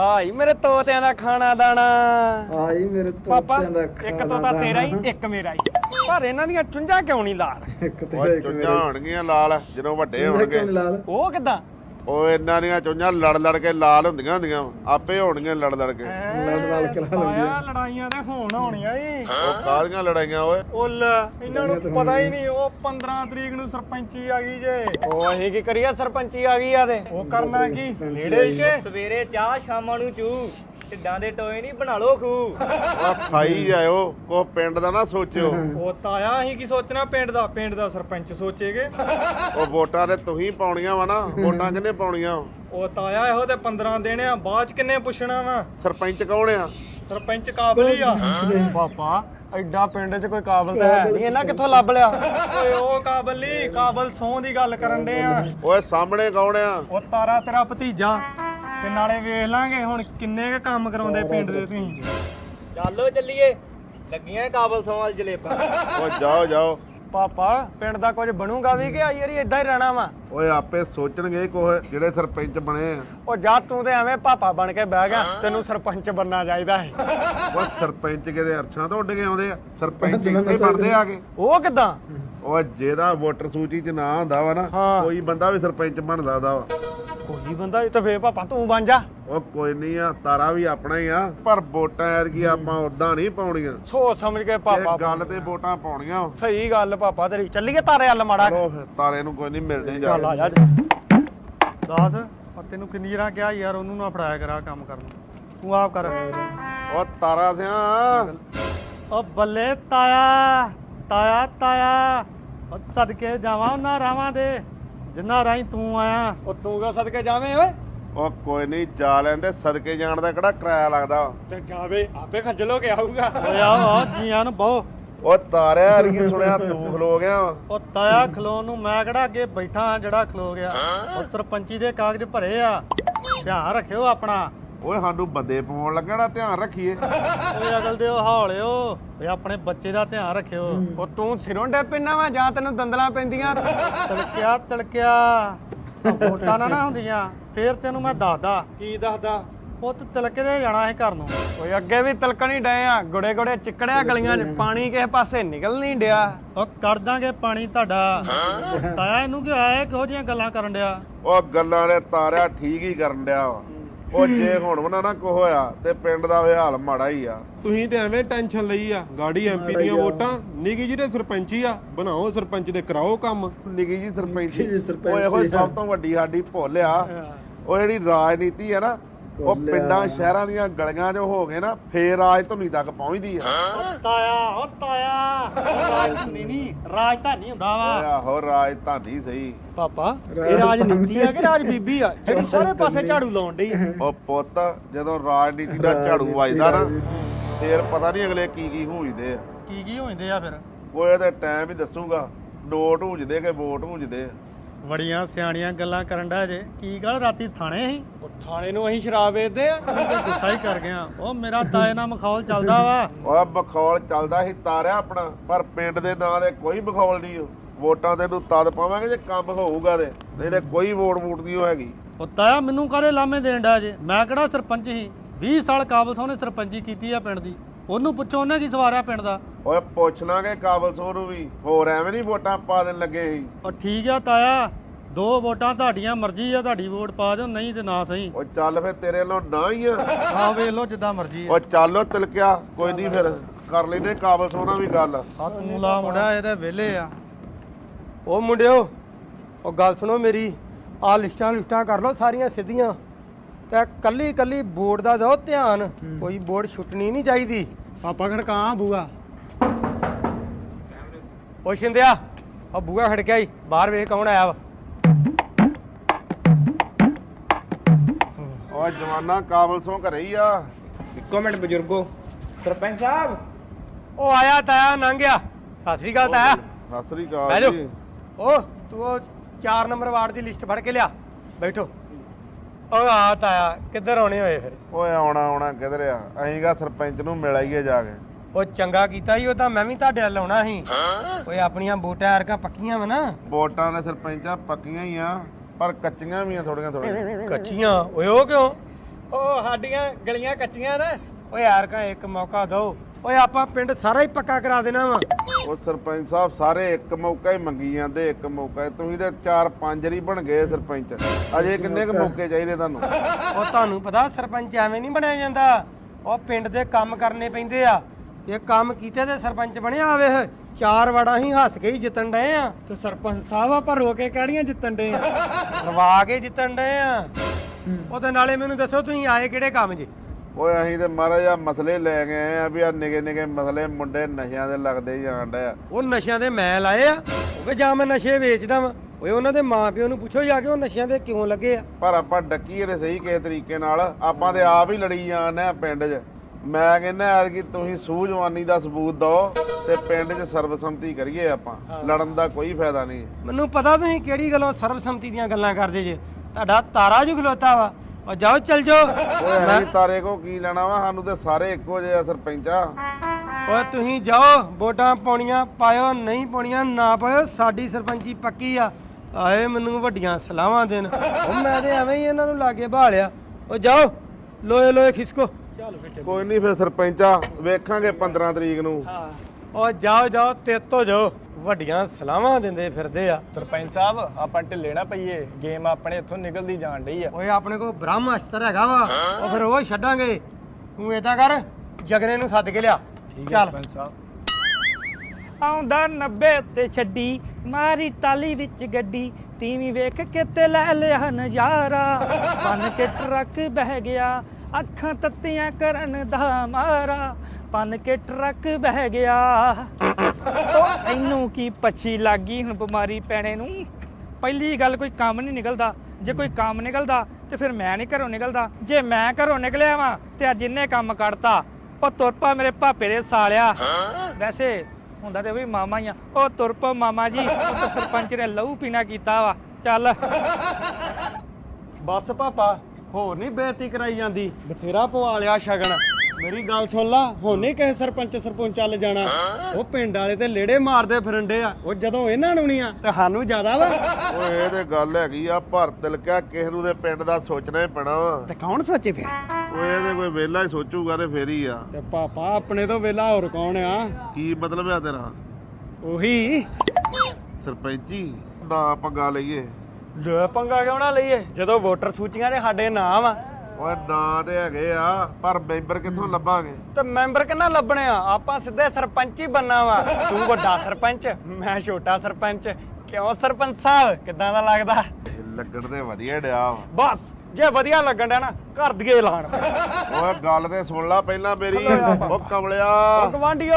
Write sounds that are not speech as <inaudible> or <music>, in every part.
ਆਈ ਮੇਰੇ ਤੋਤਿਆਂ ਦਾ ਖਾਣਾ ਦਾਣਾ। ਆਈ ਮੇਰੇ ਪਾਪਾ ਤੋਤਿਆਂ ਦਾ ਇੱਕ ਖਾਣਾ ਤੋਤਾ ਤੇਰਾ ਹੀ ਇੱਕ ਮੇਰਾ ਹੀ। ਪਰ ਇਹਨਾਂ ਦੀਆਂ ਚੁੰਝਾਂ ਕਿਉਂ ਨਹੀਂ ਲਾਲ? ਇੱਕ ਤੇਰਾ ਇੱਕ ਚੁੰਝਾਂ ਮੇਰਾ ਹੋਣਗੀਆਂ ਲਾਲ ਜਦੋਂ ਵੱਡੇ ਹੋਣਗੇ। ਲਾਲ? ਉਹ ਕਿਦਾਂ? ਉਹ ਇਹਨਾਂ ਦੀਆਂ ਚੁੰਝਾਂ ਲੜ ਲੜ ਕੇ ਲਾਲ ਹੁੰਦੀਆਂ ਹੁੰਦੀਆਂ ਆਪੇ ਹੋਣਗੀਆਂ ਲੜ ਲੜ ਕੇ। ਲੜ ਲੜ ਕੇ ਲਾ ਲੈਂਦੀ ਆ। ਲੜਾਈਆਂ ਤੇ ਹੋਣ ਹੋਣੀਆਂ ਈ। ਉਹ ਕਾਹਦੀਆਂ ਲੜਾਈਆਂ ਓਏ? ਉਹ ਲੈ ਇਹਨਾਂ ਨੂੰ ਪਤਾ ਹੀ ਨਹੀਂ ਉਹ 15 ਤਰੀਕ ਨੂੰ ਸਰਪੰਚੀ ਆ ਗਈ ਜੇ। ਉਹ ਅਸੀਂ ਕੀ ਕਰੀਏ ਸਰਪੰਚੀ ਆ ਗਈ ਆ ਤੇ। ਉਹ ਕਰਨਾ ਕੀ? ਨੇੜੇ ਹੀ ਕੇ ਸਵੇਰੇ ਚਾਹ ਸ਼ਾਮਾਂ ਨੂੰ ਚੂ। ਢਿੱਡਾਂ ਦੇ ਟੋਏ ਨਹੀਂ ਬਣਾ ਲੋ ਖੂ। ਉਹ ਖਾਈ ਜਾਇਓ ਕੋ ਪਿੰਡ ਦਾ ਨਾ ਸੋਚਿਓ। ਉਹ ਤਾਇਆ ਅਸੀਂ ਕੀ ਸੋਚਣਾ ਪਿੰਡ ਦਾ? ਪਿੰਡ ਦਾ ਸਰਪੰਚ ਸੋਚੇਗੇ। ਉਹ ਵੋਟਾਂ ਤੇ ਤੁਸੀਂ ਪਾਉਣੀਆਂ ਵਾ ਨਾ ਵੋਟਾਂ ਕਿੰਨੇ ਪਾਉਣੀਆਂ? ਉਹ ਤਾਇਆ ਇਹੋ ਤੇ 15 ਦਿਨ ਆ ਬਾਅਦ ਚ ਕਿੰਨੇ ਪੁੱਛਣਾ ਵਾ? ਸਰਪੰਚ ਕੌਣ ਆ? ਸਰਪੰਚ ਕਾਬਲ ਹੀ ਆ ਪਾਪਾ ਐਡਾ ਪਿੰਡ 'ਚ ਕੋਈ ਕਾਬਲ ਤਾਂ ਹੈ ਨਹੀਂ ਇਹਨਾਂ ਕਿੱਥੋਂ ਲੱਭ ਲਿਆ? ਓਏ ਉਹ ਕਾਬਲ ਕਾਬਲ ਸੌਂ ਦੀ ਗੱਲ ਕਰਨ ਦੇ ਆ। ਓਏ ਸਾਹਮਣੇ ਕੌਣ ਆ? ਉਹ ਤਾਰਾ ਤੇਰਾ ਭਤੀਜਾ। ਤੇ ਨਾਲੇ ਵੇਖ ਲਾਂਗੇ ਹੁਣ ਕਿੰਨੇ ਕ ਕੰਮ ਕਰਾਉਂਦੇ ਪਿੰਡ ਦੇ ਤੁਸੀਂ। ਚੱਲੋ ਚੱਲੀਏ। ਲੱਗੀਆਂ ਕਾਬਲ ਸਵਾਲ ਜਲੇਬਾਂ। ਓ ਜਾਓ ਜਾਓ। ਪਾਪਾ ਪਿੰਡ ਦਾ ਕੁਝ ਬਣੂਗਾ ਵੀ ਕਿ ਆਈ ਯਾਰੀ ਇਦਾਂ ਹੀ ਰਹਿਣਾ ਵਾ? ਓਏ ਆਪੇ ਸੋਚਣਗੇ ਕੋਹ ਜਿਹੜੇ ਸਰਪੰਚ ਬਣੇ ਆ। ਉਹ ਜਾ ਤੂੰ ਤੇ ਐਵੇਂ ਪਾਪਾ ਬਣ ਕੇ ਬਹਿ ਗਿਆ ਤੈਨੂੰ ਸਰਪੰਚ ਬਣਨਾ ਚਾਹੀਦਾ ਹੈ। ਉਹ ਸਰਪੰਚ ਕਿਤੇ ਅਰਸ਼ਾਂ ਤੋਂ ਉੱਡ ਕੇ ਆਉਂਦੇ ਆ? ਸਰਪੰਚ ਕਿਤੇ ਬਣਦੇ ਆ ਕੇ ਉਹ ਕਿਦਾਂ? ਉਹ ਜਿਹਦਾ ਵੋਟਰ ਸੂਚੀ 'ਚ ਨਾਂ ਹੁੰਦਾ ਵਾ ਨਾ ਹਾਂ। ਕੋਈ ਬੰਦਾ ਵੀ ਸਰਪੰਚ ਬਣ ਸਕਦਾ ਵਾ। ਕੋਈ ਬੰਦਾ ਇਹ ਤਾਂ ਫੇਰ ਪਾਪਾ ਤੂੰ ਬਣ ਜਾ। ਉਹ ਕੋਈ ਨਹੀਂ ਆ ਤਾਰਾ ਵੀ ਆਪਣਾ ਹੀ ਆ। ਪਰ ਵੋਟਾਂ ਐਤਕੀ ਆਪਾਂ ਉਦਾਂ ਨਹੀਂ ਪਾਉਣੀਆਂ। ਸੋਚ ਸਮਝ ਕੇ ਇਹ ਪਾਪਾ ਗੱਲ ਤੇ ਵੋਟਾਂ ਪਾਉਣੀਆਂ। ਸਹੀ ਗੱਲ ਪਾਪਾ ਤੇਰੀ। ਚੱਲੀਏ ਤਾਰੇ ਹੱਲ ਮਾੜਾ। ਚਲੋ ਫਿਰ ਤਾਰੇ ਨੂੰ ਕੋਈ ਨਹੀਂ ਮਿਲਦੇ ਜਾ ਚੱਲ ਆ। ਜਾ ਦਾਸ ਪਰ ਤੈਨੂੰ ਕਿੰਨੀ ਜਰਾ ਕਿਹਾ ਯਾਰ ਉਹਨੂੰ ਨਾ ਫੜਾਇਆ ਕਰਾ ਕੰਮ ਕਰਨ ਤੂੰ ਆਪ ਕਰ। ਉਹ ਤਾਰਾ ਸਿਆ। ਓ ਬੱਲੇ ਤਾਇਆ ਤਾਇਆ ਤਾਇਆ। ਓ ਸਦਕੇ ਜਾਵਾਂ ਉਹਨਾਂ ਰਾਵਾਂ ਦੇ। ਜਿੰਨਾ ਰਾਈ ਤੂੰ ਆਇਆ ਉਹ ਤੂੰ ਕਿਉਂ ਸਦਕੇ ਜਾਵੇਂ ਓਏ? ਉਹ ਕੋਈ ਨਹੀਂ ਜਾ ਲੈਂਦੇ ਸਦਕੇ ਜਾਣ ਦਾ ਕਿਹੜਾ ਕਿਰਾਇਆ ਲੱਗਦਾ। ਤੇ ਜਾਵੇ ਆਪੇ ਖੱਜਲ ਹੋ ਕੇ ਆਊਗਾ। ਓਏ ਆ ਜੀਆਂ ਨੂੰ ਬਹੁ। ਉਹ ਤਾਰਿਆ ਅਰਗੀ ਸੁਣਿਆ ਤੂੰ ਖਲੋ ਗਿਆ ਵਾ। ਉਹ ਤਾਇਆ ਖਲੋਣ ਨੂੰ ਮੈਂ ਕਿਹੜਾ ਅੱਗੇ ਬੈਠਾ ਹਾਂ ਜਿਹੜਾ ਖਲੋ ਗਿਆ। ਉਹ ਸਰਪੰਚੀ ਦੇ ਕਾਗਜ਼ ਭਰੇ ਆ। ਧਿਆਨ ਰੱਖਿਓ ਆਪਣਾ। ਓਏ ਸਾਨੂੰ ਬੰਦੇ ਪਾਉਣ ਲੱਗਣਾ ਧਿਆਨ ਰੱਖੀਏ। ਓਏ ਅਗਲ ਦੇ ਉਹ ਹੌਲਿਓ ਓਏ ਆਪਣੇ ਬੱਚੇ ਦਾ ਧਿਆਨ ਰੱਖਿਓ। ਉਹ ਤੂੰ ਸਿਰੋਂ ਡੇ ਪਿੰਨਾ ਵਾ ਜਾਂ ਤੈਨੂੰ ਦੰਦਲਾਂ ਪੈਂਦੀਆਂ? ਤਲਕਿਆ ਤਲਕਿਆ ਵੋਟਾਂ ਨਾ ਨਾ ਹੁੰਦੀਆਂ। ਫੇਰ ਤੈਨੂੰ ਮੈਂ ਦੱਸਦਾ। ਕੀ ਦੱਸਦਾ? ਉਹ ਤੇ ਤਿਲਕੇ ਦੇ ਜਾਣਾ ਹੈ ਘਰ ਨੂੰ। ਓਏ ਅੱਗੇ ਵੀ ਤਿਲਕਣ ਹੀ ਡਏ ਆ। ਗੁੜੇ ਗੁੜੇ ਚਿੱਕੜਿਆ ਗਲੀਆਂ 'ਚ। ਪਾਣੀ ਕਿਸੇ ਪਾਸੇ ਨਿਕਲ ਨਹੀਂ ਡਿਆ। ਉਹ ਕਰ ਦਾਂਗੇ ਪਾਣੀ ਤੁਹਾਡਾ। ਤਾਇਆ ਇਹਨੂੰ ਕੀ ਆਇਆ ਕਿਹੋ ਜੀਆਂ ਗੱਲਾਂ ਕਰਨ ਡਿਆ? ਉਹ ਗੱਲਾਂ ਨੇ ਤਾਰਿਆ ਠੀਕ ਹੀ ਕਰਨ ਡਿਆ ਵਾ। ਉਹ ਜੇ ਹੁਣ ਬਣਾ ਨਾ ਕੋ ਹੋਇਆ ਤੇ ਪਿੰਡ ਦਾ ਵੀ ਹਾਲ ਮਾੜਾ ਹੀ ਆ। ਤੁਸੀਂ ਤੇ ਐਵੇਂ ਟੈਨਸ਼ਨ ਲਈ ਆ। ਗਾੜੀ ਐਮਪੀ ਦੀਆਂ ਵੋਟਾਂ ਨਿੱਕੀ ਜੀ ਦੇ ਸਰਪੰਚੀ ਆ। ਬਣਾਓ ਸਰਪੰਚ ਦੇ ਕਰਾਓ ਕੰਮ। ਨਿੱਕੀ ਜੀ ਸਰਪੰਚੀ। ਉਹ ਇਹੋ ਹੀ ਆ। ਸਭ ਤੋਂ ਵੱਡੀ ਸਾਡੀ ਭੁੱਲ ਆ। ਉਹ ਜਿਹੜੀ ਰਾਜਨੀਤੀ ਹੈ ਨਾ ਉਹ। ਪਿੰਡਾਂ ਸ਼ਹਿਰਾਂ ਦੀਆਂ ਗਲੀਆਂ 'ਚ ਹੋ ਗਏ ਨਾ ਫੇਰ ਰਾਜ ਧੁਨੀ ਤੱਕ ਪਹੁੰਚਦੀ ਆ। ਤਾਇਆ ਉਹ ਤਾਇਆ। ਰਾਜਧਾਨੀ ਨਹੀਂ ਰਾਜਧਾਨੀ ਹੁੰਦਾ ਓਏ ਆਹੋ ਰਾਜ ਧਾਨੀ ਸਹੀ। ਪਾਪਾ ਇਹ ਰਾਜਨੀਤੀ ਆ ਕਿ ਰਾਜ ਬੀਬੀ ਆ? ਜਿਹੜੀ ਸਾਰੇ ਪਾਸੇ ਝਾੜੂ ਲਾਉਣ ਡਈ। ਉਹ ਪੁੱਤ ਜਦੋਂ ਰਾਜਨੀਤੀ ਦਾ ਝਾੜੂ ਵੱਜਦਾ ਨਾ ਫੇਰ ਪਤਾ ਨਹੀਂ ਅਗਲੇ ਕੀ ਕੀ ਹੁੰਜਦੇ ਆ। ਕੀ ਕੀ ਹੋਇੰਦੇ ਆ ਫਿਰ? ਉਹ ਇਹਦੇ ਟਾਈਮ ਹੀ ਦੱਸੂਗਾ। ਨੋਟ ਹੁੰਜਦੇ ਕਿ ਵੋਟ ਹੁੰਜਦੇ ਆ। ਬੜੀਆਂ ਸਿਆਣੀਆਂ ਗੱਲਾਂ ਕਰਨ ਦਾ ਜੇ। ਕੀ ਗੱਲ ਰਾਤੀ ਥਾਣੇ ਸੀ ਉਹ ਥਾਣੇ ਨੂੰ ਅਸੀਂ ਸ਼ਰਾਬ ਵੇਚਦੇ ਆ। ਗੁੱਸਾ ਹੀ ਕਰ ਗਿਆ। ਉਹ ਮੇਰਾ ਤਾਏ ਨਾਲ ਮਖੌਲ ਚੱਲਦਾ ਵਾ। ਉਹ ਬਖੌਲ ਚੱਲਦਾ ਸੀ ਤਾਰਿਆ ਆਪਣਾ। ਪਰ ਪਿੰਡ ਦੇ ਨਾਂ ਦੇ ਕੋਈ ਬਖੌਲ ਨਹੀਂ। ਵੋਟਾਂ ਤੈਨੂੰ ਤਦ ਪਾਵਾਂਗੇ ਜੇ ਕੰਮ ਹੋਊਗਾ ਤੇ। ਨਹੀਂ ਤੇ ਕੋਈ ਵੋਟ ਵੋਟ ਨਹੀਂ ਹੈਗੀ। ਉਹ ਤਾਇਆ ਮੈਨੂੰ ਕਾਹਦੇ ਲਾਮੇ ਦੇਣ ਦਾ ਜੇ? ਮੈਂ ਕਿਹੜਾ ਸਰਪੰਚ ਸੀ? 20 ਸਾਲ ਕਾਬਲ ਨੇ ਸਰਪੰਚੀ ਕੀਤੀ ਆ ਪਿੰਡ ਦੀ। ਉਹਨੂੰ ਪੁੱਛੋ ਉਹਨੇ ਕੀ ਸਵਾਰਿਆ ਪਿੰਡ ਦਾ। ਓਏ ਪੁੱਛ ਲਾਂਗੇ ਕਾਬਲ ਸੋ ਨੂੰ ਵੀ ਹੋਰ ਐਵੇਂ ਨਹੀਂ ਵੋਟਾਂ ਪਾ ਦੇਣ ਲੱਗੇ ਸੀ। ਉਹ ਠੀਕ ਆ ਤਾਇਆ ਦੋ ਵੋਟਾਂ ਤੁਹਾਡੀਆਂ ਮਰਜ਼ੀ ਆ ਤੁਹਾਡੀ ਵੋਟ ਪਾ ਦਿਓ ਨਹੀਂ ਤੇ ਨਾ ਸਹੀ। ਉਹ ਚੱਲ ਫੇ ਤੇਰੇ ਵੱਲੋਂ ਨਾ ਹੀ ਆ। ਆ ਵੇਖ ਲਓ ਜਿੱਦਾਂ ਮਰਜ਼ੀ ਆ। ਉਹ ਚੱਲੋ ਤਿਲਕਿਆ ਕੋਈ ਨਹੀਂ ਫਿਰ ਕਰ ਲੈਨੇ ਕਾਬਲ ਸੋ ਨਾਲ ਵੀ ਗੱਲ। ਆ ਤੂੰ ਲਾ ਮੁੰਡਾ ਇਹਦੇ ਵਿਹਲੇ ਆ। ਉਹ ਮੁੰਡਿਓ ਉਹ ਗੱਲ ਸੁਣੋ ਮੇਰੀ ਆ ਲਿਸਟਾਂ ਲਿਸਟਾਂ ਕਰ ਲਓ ਸਾਰੀਆਂ ਸਿੱਧੀਆਂ। ਤੇ ਕੱਲੀ ਕੱਲੀ ਬੋਰਡ ਦਾ ਦਿਓ ਧਿਆਨ ਕੋਈ ਬੋਰਡ ਛੁੱਟਣੀ ਨਹੀਂ ਚਾਹੀਦੀ। ਪਾਪਾ ਖੜਕਾਂ ਬੂਆ। ਉਹ ਸ਼ਿੰਦਿਆ ਉਹ ਬੂਆ ਖੜਕਿਆ ਈ ਬਾਹਰ ਵੇਖ ਕੌਣ ਆਇਆ ਵਾ। ਓਏ ਜਵਾਨਾ ਕਾਬਲ ਸੋ ਘਰੇ ਹੀ ਆ। ਇੱਕੋ ਮਿੰਟ ਬਜ਼ੁਰਗੋ ਸਰਪੰਚ ਸਾਹਿਬ। ਉਹ ਆਇਆ ਤਾਇਆ ਲੰਘ ਗਿਆ। ਸਤਿ ਸ੍ਰੀ ਅਕਾਲ ਤਾਇਆ। ਸਤਿ ਸ੍ਰੀ ਬਹਿ ਅਕਾਲ ਜਾਓ। ਜੀ। ਉਹ ਤੂੰ ਉਹ 4 ਨੰਬਰ ਵਾਰਡ ਦੀ ਲਿਸਟ ਫੜ ਕੇ ਲਿਆ। ਬੈਠੋ। ਉਹ ਆ ਤਾਇਆ ਕਿੱਧਰ ਆਉਣੇ ਹੋਏ ਫਿਰ? ਓਏ ਆਉਣਾ ਆਉਣਾ ਕਿਧਰ ਆ? ਅਸੀਂ ਕਾ ਸਰਪੰਚ ਨੂੰ ਮਿਲ ਆਈਏ ਜਾ ਕੇ। ਉਹ ਚੰਗਾ ਕੀਤਾ ਸੀ ਉਹ ਤਾਂ ਮੈਂ ਵੀ ਤੁਹਾਡੇ ਵੱਲ ਆਉਣਾ ਸੀ। ਓਏ ਆਪਣੀਆਂ ਵੋਟਾਂ ਅਰਕਾਂ ਪੱਕੀਆਂ ਵਾ ਨਾ। ਵੋਟਾਂ ਨੇ ਸਰਪੰਚਾਂ ਪੱਕੀਆਂ ਹੀ ਆ ਪਰ ਕੱਚੀਆਂ ਵੀ ਆ ਥੋੜੀਆਂ ਥੋੜੀਆਂ ਕੱਚੀਆਂ? ਓਏ ਉਹ ਕਿਉਂ? ਉਹ ਸਾਡੀਆਂ ਗਲੀਆਂ ਕੱਚੀਆਂ ਨਾ। ਓਏ ਯਾਰ ਕਾ ਇੱਕ ਮੌਕਾ ਦਿਓ। ਓਏ ਆਪਾਂ ਪਿੰਡ ਸਾਰਾ ਹੀ ਪੱਕਾ ਕਰਾ ਦੇਣਾ ਵਾ। ਉਹ ਸਰਪੰਚ ਸਾਹਿਬ ਸਾਰੇ ਇੱਕ ਮੌਕਾ ਹੀ ਮੰਗੀ ਜਾਂਦੇ ਇੱਕ ਮੌਕਾ ਹੀ। ਤੁਸੀਂ ਤੇ ਚਾਰ ਪੰਜ ਰੀ ਬਣ ਗਏ ਸਰਪੰਚ। ਅਜੇ ਕਿੰਨੇ ਕੁ ਮੌਕੇ ਚਾਹੀਦੇ ਤੁਹਾਨੂੰ? ਉਹ ਤੁਹਾਨੂੰ ਪਤਾ ਸਰਪੰਚ ਐਵੇਂ ਨਹੀਂ ਬਣਿਆ ਜਾਂਦਾ। ਉਹ ਪਿੰਡ ਦੇ ਕੰਮ ਕਰਨੇ ਪੈਂਦੇ ਆ। ਇਹ ਕੰਮ ਕੀਤੇ ਤੇ ਸਰਪੰਚ ਬਣਿਆ ਵੇਖ ਚਾਰ ਵੜਾ ਹੀ ਹੱਸ ਕੇ ਹੀ ਜਿੱਤਣ ਡਏ ਆ। ਤੇ ਸਰਪੰਚ ਸਾਹਿਬ ਆਪਾਂ ਰੋ ਕੇ ਕਾੜੀਆਂ ਜਿੱਤਣ ਦੇ ਰਵਾ ਕੇ ਜਿੱਤਣ ਡਏ ਆ। ਉਹਦੇ ਨਾਲੇ ਮੈਨੂੰ ਦੱਸੋ ਤੁਸੀਂ ਆਏ ਕਿਹੜੇ ਕੰਮ 'ਚ? ਓਏ ਅਸੀਂ ਤੇ ਮਹਾਰਾਜ ਆ ਮਸਲੇ ਲੈ ਕੇ ਆਏ ਆ ਵੀ ਆ ਨਿਗੇ ਨਿਗੇ ਮਸਲੇ ਮੁੰਡੇ ਨਸ਼ਿਆਂ ਦੇ ਲੱਗਦੇ ਜਾਣ ਡਿਆ ਉਹ ਨਸ਼ਿਆਂ ਦੇ ਮੈਂ ਲਾਏ ਆ। ਉਹ ਕਿ ਜਾਂ ਮੈਂ ਨਸ਼ੇ ਵੇਚਦਾ ਵਾਂ। ਓਏ ਉਹਨਾਂ ਦੇ ਮਾਪਿਓ ਨੂੰ ਪੁੱਛੋ ਜਾ ਕੇ ਉਹ ਨਸ਼ਿਆਂ ਦੇ ਕਿਉਂ ਲੱਗੇ ਆ। ਪਰ ਆਪਾਂ ਡੱਕੀਏ ਤੇ ਸਹੀ ਕਿਸੇ ਤਰੀਕੇ ਨਾਲ। ਆਪਾਂ ਤੇ ਆਪ ਹੀ ਲੜੀ ਜਾਂਦੇ ਆ ਪਿੰਡ 'ਚ। ਮੈਂ ਕਹਿੰਦਾ ਐਤਕੀ ਤੁਸੀਂ ਸੂਝਵਾਨੀ ਦਾ ਸਬੂਤ ਦਿਓ ਤੇ ਪਿੰਡ 'ਚ ਸਰਬਸੰਮਤੀ ਕਰੀਏ ਆਪਾਂ। ਲੜਨ ਦਾ ਕੋਈ ਫਾਇਦਾ ਨਹੀਂ। ਮੈਨੂੰ ਪਤਾ ਤੁਸੀਂ ਕਿਹੜੀ ਗੱਲੋਂ ਸਰਬਸੰਮਤੀ ਦੀਆਂ ਗੱਲਾਂ ਕਰਦੇ ਜੇ। ਤੁਹਾਡਾ ਤਾਰਾ ਜੂ ਖਲੋਤਾ ਵਾ। ਉਹ ਜਾਓ ਚੱਲ ਜਾਓ। ਓਏ ਤਾਰੇ ਕੋ ਕੀ ਲੈਣਾ ਵਾ? ਸਾਨੂੰ ਤੇ ਸਾਰੇ ਇੱਕੋ ਜਿਹੇ ਆ ਸਰਪੰਚਾ। ਓਏ ਤੁਸੀਂ ਜਾਓ ਵੋਟਾਂ ਪਾਉਣੀਆਂ ਪਾਇਓ ਨਹੀਂ ਪਾਉਣੀਆਂ ਨਾ ਪਾਇਓ ਸਾਡੀ ਸਰਪੰਚੀ ਪੱਕੀ ਆ। ਆਏ ਮੈਨੂੰ ਵੱਡੀਆਂ ਸਲਾਹਾਂ ਦੇਣ। ਉਹ ਮੈਂ ਤੇ ਐਵੇਂ ਹੀ ਇਹਨਾਂ ਨੂੰ ਲਾਗੇ ਭਾਲਿਆ। ਉਹ ਜਾਓ ਲੋਏ ਲੋਏ ਖਿਸਕੋ। ਕੋਈ ਨਹੀਂ ਫਿਰ ਸਰਪੰਚਾ ਵੇਖਾਂਗੇ 15 ਤਰੀਕ ਨੂੰ। ਉਹ ਜਾਓ ਜਾਓ ਤੇਤੋ ਜਾਓ। ਵੱਡੀਆਂ ਸਲਾਹਾਂ ਦਿੰਦੇ ਫਿਰਦੇ ਆ। ਸਰਪੰਚ ਸਾਹਿਬ ਆਪਾਂ ਢਿੱਲੇ ਨਾ ਪਈਏ। ਗੇਮ ਆਪਣੇ ਇੱਥੋਂ ਨਿਕਲਦੀ ਜਾਣ ਡਈ ਆ। ਓਏ ਆਪਣੇ ਕੋਲ ਬ੍ਰਹਮ ਅਸਤਰ ਹੈਗਾ ਵਾ। ਉਹ ਫਿਰ ਉਹ ਛੱਡਾਂਗੇ। ਤੂੰ ਏਦਾਂ ਕਰ ਜਗਨੇ ਨੂੰ ਸੱਦ ਕੇ ਲਿਆ। ਚੱਲ। ਆਉਂਦਾ 90 ਉੱਤੇ ਛੱਡੀ ਮਾਰੀ ਟਾਲੀ ਵਿੱਚ ਗੱਡੀ। ਤੀਵੀਂ ਵੇਖ ਕੇ ਤੇ ਲੈ ਲਿਆ ਨਜ਼ਾਰਾ। ਬਨ ਕੇ ਟਰੱਕ ਬਹਿ ਗਿਆ ਅੱਖਾਂ ਤੱਤੀਆਂ ਕਰਨ ਦਾ ਮਾਰਾ। ਪੰਨ ਕੇ ਟਰੱਕ ਬਹਿ ਗਿਆ। ਇਹਨੂੰ ਕੀ ਪੱਛੀ ਲੱਗੀ ਹੁਣ ਬਿਮਾਰੀ ਪੈਣੇ ਨੂੰ? ਪਹਿਲੀ ਗੱਲ ਕੋਈ ਕੰਮ ਨਹੀਂ ਨਿਕਲਦਾ। ਜੇ ਕੋਈ ਕੰਮ ਨਿਕਲਦਾ, ਤੇ ਫਿਰ ਮੈਂ ਨਹੀਂ ਘਰੋਂ ਨਿਕਲਦਾ। ਜੇ ਮੈਂ ਘਰੋਂ ਨਿਕਲਿਆ ਵਾਂ, ਤੇ ਅੱਜ ਇੰਨੇ ਕੰਮ ਕੱਢਤਾ ਉਹ ਤੁਰਪਾ ਮੇਰੇ ਭਾਪੇ ਦੇ ਸਾਲਿਆ। ਵੈਸੇ ਹੁੰਦਾ ਤੇ ਵੀ ਮਾਮਾ ਹੀ ਆ। ਉਹ ਤੁਰਪਾ ਮਾਮਾ ਜੀ, ਉਹ ਤਾਂ ਸਰਪੰਚ ਨੇ ਲਹੂ ਪੀਣਾ ਕੀਤਾ ਵਾ। ਚੱਲ। ਬਸ ਪਾਪਾ, ਹੋਰ ਨਹੀਂ ਬੇਇੱਜ਼ਤੀ ਕਰਾਈ ਜਾਂਦੀ। ਬਥੇਰਾ ਪਵਾ ਲਿਆ ਸ਼ਗਨ। ਮੇਰੀ ਗੱਲ ਸੁਣ ਲਾ ਹੁਣ ਕਿਸੇ ਸਰਪੰਚ ਸਰਪੰਚ ਚੱਲ ਜਾਣਾ। ਉਹ ਪਿੰਡ ਵਾਲੇ ਤੇ ਲੇੜੇ ਮਾਰਦੇ ਫਿਰੰਡੇ ਆ। ਉਹ ਜਦੋਂ ਇਹਨਾਂ ਨੂੰ ਨਹੀਂ ਆ ਤੇ ਸਾਨੂੰ ਜ਼ਿਆਦਾ ਵਾ। ਓਏ ਇਹ ਤੇ ਗੱਲ ਹੈਗੀ ਆ ਭਰ ਤਿਲਕਿਆ ਕਿਸੇ ਨੂੰ ਦੇ ਪਿੰਡ ਦਾ ਸੋਚਣਾ ਹੀ ਪੈਣਾ ਵਾ। ਤੇ ਕੌਣ ਸੋਚੇ ਫਿਰ? ਓਏ ਇਹਦੇ ਕੋਈ ਵਿਹਲਾ ਹੀ ਸੋਚੂਗਾ ਤੇ ਫੇਰ ਹੀ ਆ। ਤੇ ਪਾਪਾ ਆਪਣੇ ਤੋਂ ਵੇਲਾ ਹੋਰ ਕੌਣ ਆ? ਕੀ ਮਤਲਬ ਆ ਤੇਰਾ? ਉਹੀ। ਸਰਪੰਚੀ ਨਾ ਪੰਗਾ ਲਈਏ। ਲੈ ਪੰਗਾ ਕਿਉਂ ਨਾ ਲਈਏ? ਜਦੋਂ ਵੋਟਰ ਸੂਚੀਆਂ ਦੇ ਸਾਡੇ ਨਾਮ ਆ ਓਏ ਨਾਂ ਤੇ ਹੈਗੇ ਆ ਪਰ ਮੈਂਬਰ ਕਿੱਥੋਂ ਲੱਭਾਂਗੇ? ਤੇ ਮੈਂਬਰ ਕਿੰਨਾ ਲੱਭਣੇ ਆ? ਆਪਾਂ ਸਿੱਧੇ ਸਰਪੰਚ ਹੀ ਬੰਨਾ ਵਾ। ਤੂੰ ਵੱਡਾ ਸਰਪੰਚ ਮੈਂ ਛੋਟਾ ਸਰਪੰਚ। ਕਿਉਂ ਸਰਪੰਚ ਸਾਹਿਬ? ਕਿਦਾਂ ਦਾ ਲੱਗਦਾ? ਲੱਗਣ ਤੇ ਵਧੀਆ ਡਿਆ ਵਾ। ਬਸ ਜੇ ਵਧੀਆ ਲੱਗਣ ਡਿਆ ਨਾ ਘਰ ਦੀਏ ਐਲਾਨ ਓਏ ਗੱਲ ਤੇ ਸੁਣ ਲੈ ਪਹਿਲਾਂ ਮੇਰੀ। ਓ ਕਮਲਿਆ। ਉਹ ਗਵਾਂਢੀਓ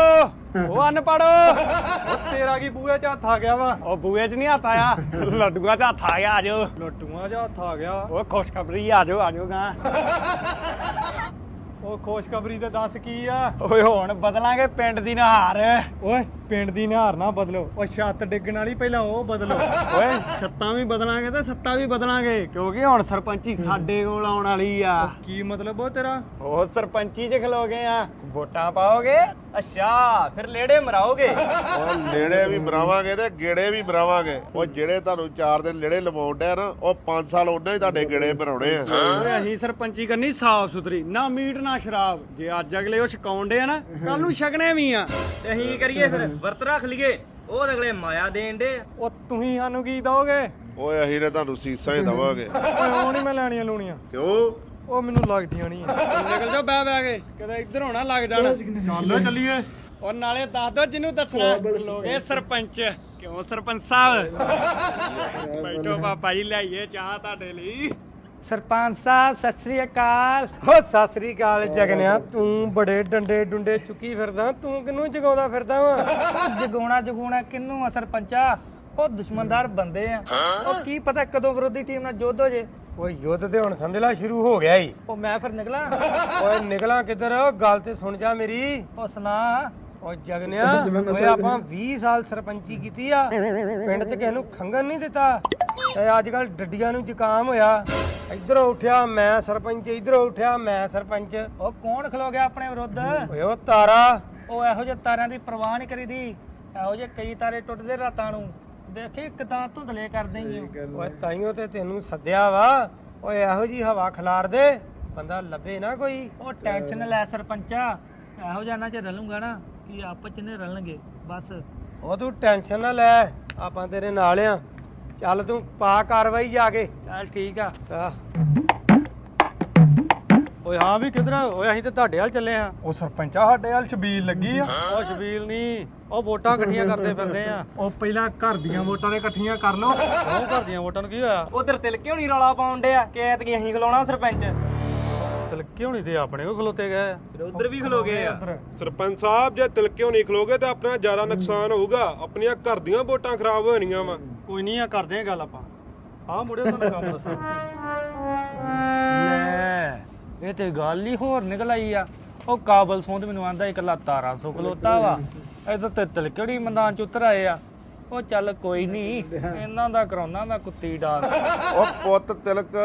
ਉਹ ਅਨਪੜ੍ਹ। ਉਹ ਤੇਰਾ ਕੀ ਬੂਹੇ 'ਚ ਹੱਥ ਆ ਗਿਆ ਵਾ? ਉਹ ਬੂਏ 'ਚ ਨਹੀਂ ਹੱਥ ਆਇਆ। ਲੱਡੂਆਂ 'ਚ ਹੱਥ ਆ ਗਿਆ ਆਜੋ ਲੱਡੂਆਂ 'ਚ ਹੱਥ ਆ ਗਿਆ। ਉਹ ਖੁਸ਼ਖਬਰੀ ਆਜੋ ਆਜੋ ਗਾ। ਉਹ ਖੁਸ਼ਖਬਰੀ ਤੇ ਦੱਸ ਕੀ ਆ? ਓਏ ਹੁਣ ਬਦਲਾਂਗੇ ਪਿੰਡ ਦੀ ਨਹਾਰ। ਓਏ ਪਿੰਡ ਦੀ ਨਿਹਾਰ ਨਾ ਬਦਲੋ। ਉਹ ਛੱਤ ਡਿੱਗਣ ਵਾਲੀ ਪਹਿਲਾਂ ਉਹ ਬਦਲੋ। ਓਏ। ਛੱਤਾਂ ਵੀ ਬਦਲਾਂਗੇ ਤੇ ਸੱਤਾਂ ਵੀ ਬਦਲਾਂਗੇ। ਕਿਉਂਕਿ ਹੁਣ ਸਰਪੰਚੀ ਸਾਡੇ ਕੋਲ ਆਉਣ ਵਾਲੀ ਆ। ਕੀ ਮਤਲਬ ਉਹ ਤੇਰਾ? ਉਹ ਸਰਪੰਚੀ 'ਚ ਖਲੋਗੇ ਆ। ਵੋਟਾਂ ਪਾਓਗੇ? ਅੱਛਾ ਫਿਰ ਲੇੜੇ ਮਰਾਓਗੇ। ਓ ਲੇੜੇ ਵੀ ਬਰਾਵਾਂਗੇ ਤੇ ਗੇੜੇ ਵੀ ਬਰਾਵਾਂਗੇ ਉਹ ਜਿਹੜੇ ਤੁਹਾਨੂੰ 4 ਦਿਨ ਲੇੜੇ ਲਵਾਉਣ ਡਿਆ ਨਾ ਉਹ 5 ਸਾਲ ਉਹਨਾਂ ਹੀ ਤੁਹਾਡੇ ਗੇੜੇ ਬਣਾਉਣੇ ਆ। ਅਸੀਂ ਸਰਪੰਚੀ ਕਰਨੀ ਸਾਫ਼ ਸੁਥਰੀ। ਨਾ ਮੀਟ ਨਾ ਸ਼ਰਾਬ। ਜੇ ਅੱਜ ਅਗਲੇ ਉਹ ਛਕਾਉਂਦੇ ਆ ਨਾ ਕੱਲ ਨੂੰ ਛਕਣੇ ਵੀ ਆ। ਤੇ ਅਸੀਂ ਕੀ ਕਰੀਏ ਫਿਰ? ਵਰਤ ਰੱਖ ਲਈਏ। ਉਹ ਅਗਲੇ ਮਾਇਆ ਦੇਣ ਦੇ ਉਹ ਤੁਸੀਂ ਸਾਨੂੰ ਕੀ ਦੋਗੇ ਓਏ ਅਸੀਂ ਨੇ ਤੁਹਾਨੂੰ ਸੀਸਾਂ ਹੀ ਦਵਾਂਗੇ। ਓਏ ਉਹ ਨਹੀਂ ਮੈਂ ਲੈਣੀਆਂ ਲੂਣੀਆਂ। ਕਿਉਂ? ਉਹ ਮੈਨੂੰ ਲੱਗਦੀਆਂ ਨਹੀਂ ਨਿਕਲ ਜਾਓ ਬਹਿ ਬਹਿ ਕੇ। ਕਦੇ ਇੱਧਰ ਹੋਣਾ ਲੱਗ ਜਾਣਾ। ਚੱਲੋ ਚੱਲੀਏ। ਔਰ ਨਾਲੇ ਦੱਸ ਦੋ ਜਿਹਨੂੰ ਦੱਸਣਾ। ਇਹ ਸਰਪੰਚ। ਕਿਉਂ ਸਰਪੰਚ ਸਾਹਿਬ? ਬੈਠੋ ਪਾਪਾ ਜੀ ਲਿਆਈਏ ਚਾਹ ਤੁਹਾਡੇ ਲਈ। ਸਰਪੰਚ ਸਾਹਿਬ ਸਤਿ ਸ੍ਰੀ ਅਕਾਲ। ਓ ਸਤਿ ਸ੍ਰੀ ਅਕਾਲ ਜਗਨਿਆ ਤੂੰ ਬੜੇ ਡੰਡੇ ਡੁੰਡੇ ਚੁੱਕੀ ਫਿਰਦਾ ਤੂੰ ਕਿਨੂੰ ਜਗਾਉਂਦਾ ਫਿਰਦਾ ਵਾ? ਜਗਾਉਣਾ ਜਗਾਉਣਾ ਕਿੰਨੂੰ ਆ ਸਰਪੰਚਾ? ਉਹ ਦੁਸ਼ਮਣਦਾਰ ਬੰਦੇ ਆ। ਉਹ ਕੀ ਪਤਾ ਕਦੋਂ ਵਿਰੋਧੀ ਟੀਮ ਨਾਲ ਜੋਧ ਹੋ ਜੇ? ਓਏ ਯੁੱਧ ਤੇ ਹੁਣ ਸਮਝ ਲੈ ਸ਼ੁਰੂ ਹੋ ਗਿਆ ਈ। ਉਹ ਮੈਂ ਫਿਰ ਨਿਕਲਾਂ? ਓਏ ਨਿਕਲਾਂ ਕਿੱਧਰ? ਗੱਲ ਤੇ ਸੁਣ ਜਾ ਮੇਰੀ। ਉਹ ਸੁਣਾ। ਓ ਜਗਨਿਆ ਓਏ ਆਪਾਂ 20 ਸਾਲ ਸਰਪੰਚੀ ਕੀਤੀ ਆ। ਪਿੰਡ 'ਚ ਕਿਸੇ ਨੂੰ ਖੰਗਣ ਨਹੀਂ ਦਿੱਤਾ। ਤੇ ਅੱਜ ਕੱਲ ਡੱਡੀਆਂ ਨੂੰ ਜ਼ੁਕਾਮ ਹੋਇਆ। ਇਧਰੋਂ ਉੱਠਿਆ ਮੈਂ ਸਰਪੰਚ ਇਧਰੋਂ ਉੱਠਿਆ ਮੈਂ ਸਰਪੰਚ। ਉਹ ਕੌਣ ਖਲੋ ਗਿਆ ਆਪਣੇ ਵਿਰੁੱਧ? ਓਏ ਉਹ ਤਾਰਾ। ਉਹ ਇਹੋ ਜਿਹੇ ਤਾਰਿਆਂ ਦੀ ਪਰਵਾਹ ਨਹੀਂ ਕਰੀਦੀ। ਇਹੋ ਜਿਹੇ ਕਈ ਤਾਰੇ ਟੁੱਟਦੇ ਰਾਤਾਂ ਨੂੰ। ਦੇਖੀ ਕਿਦਾਂ ਧੁੰਦਲੇ ਕਰਦੇ ਹੋ ਓਏ ਤਾਈਓ ਤੇ ਤੈਨੂੰ ਸੱਦਿਆ ਵਾ। ਓਏ ਇਹੋ ਜੀ ਹਵਾ ਖਿਲਾਰ ਦੇ। ਬੰਦਾ ਲੱਭੇ ਨਾ ਕੋਈ। ਉਹ ਟੈਨਸ਼ਨ ਲੈ ਸਰਪੰਚਾ। ਇਹੋ ਜਿਹਾ ਨਾ ਚ ਰਲੂੰਗਾ ਨਾ। ਕਿ ਆਪਸ ਚ ਨੇ ਰਲਣਗੇ ਬਸ। ਉਹ ਤੂੰ ਟੈਨਸ਼ਨ ਨਾ ਲੈ ਆਪਾਂ ਤੇਰੇ ਨਾਲ ਆ। ਚੱਲ ਤੂੰ ਪਾ ਕਾਰਵਾਈ ਜਾ ਕੇ। ਚੱਲ ਠੀਕ ਆ। ਆ ਓਏ ਹਾਂ ਵੀ ਕਿਧਰ ਓਏ ਅਸੀਂ ਤੇ ਤੁਹਾਡੇ ਹਾਲ ਚੱਲੇ ਆ। ਉਹ ਸਰਪੰਚਾ ਸਾਡੇ ਹਾਲ ਛਬੀਲ ਲੱਗੀ ਆ। ਉਹ ਸ਼ਬੀਲ ਨਹੀਂ ਉਹ ਵੋਟਾਂ ਇਕੱਠੀਆਂ ਕਰਦੇ ਫਿਰਦੇ ਆ। ਉਹ ਪਹਿਲਾਂ ਘਰ ਦੀਆਂ ਵੋਟਾਂ ਦੇ ਇਕੱਠੀਆਂ ਕਰ ਲਓ। ਉਹ ਘਰ ਦੀਆਂ ਵੋਟਾਂ ਨੂੰ ਕੀ ਹੋਇਆ? ਉਧਰ ਤਿਲ ਕਿਉਂ ਨਹੀਂ ਰੌਲਾ ਪਾਉਣ ਡਿਆ ਕਿ ਐਤਕੀ ਅਸੀਂ ਖਲੋਣਾ ਸਰਪੰਚ। ਚਲ ਕਿਉਂ ਨਹੀਂ ਤੇ ਆਪਣੇ ਕੋ ਖਲੋਤੇ ਗਏ ਆ? ਫਿਰ ਉਧਰ ਵੀ ਖਲੋ ਗਏ ਆ। ਸਰਪੰਚ ਸਾਹਿਬ ਜੇ ਤਿਲਕਿਓ ਨਹੀਂ ਖਲੋਗੇ ਤਾਂ ਆਪਣਾ ਜ਼ਿਆਦਾ ਨੁਕਸਾਨ ਹੋਊਗਾ। ਆਪਣੀਆਂ ਘਰ ਦੀਆਂ ਵੋਟਾਂ ਖਰਾਬ ਹੋਣੀਆਂ ਵਾ। ਕੋਈ ਨਹੀਂ ਆ ਕਰਦੇ ਆ ਗੱਲ ਆਪਾਂ। ਆ ਮੁੜਿਓ ਤੁਹਾਨੂੰ ਕੰਮ ਦੱਸਾਂ। ਲੈ ਇਹ ਤੇ ਗੱਲ ਹੀ ਹੋਰ ਨਿਕਲ ਆਈ ਆ। ਉਹ ਕਾਬਲ ਸੌਂਦ ਮੈਨੂੰ ਆਂਦਾ ਇਕੱਲਾ ਤਾਰਾ ਸੋ ਖਲੋਤਾ ਵਾ। ਇਧਰ ਤੇ ਤਿਲਕੜੀ ਮੈਦਾਨ ਚ ਉਤਰ ਆਏ ਆ। ਉਹ ਚੱਲ ਕੋਈ ਨਹੀਂ ਇਹਨਾਂ ਦਾ ਕਰਾਉਣਾ ਮੈਂ ਕੁੱਤੀ ਡਾਂਸ। ਉਹ ਪੁੱਤ ਤਿਲਕ।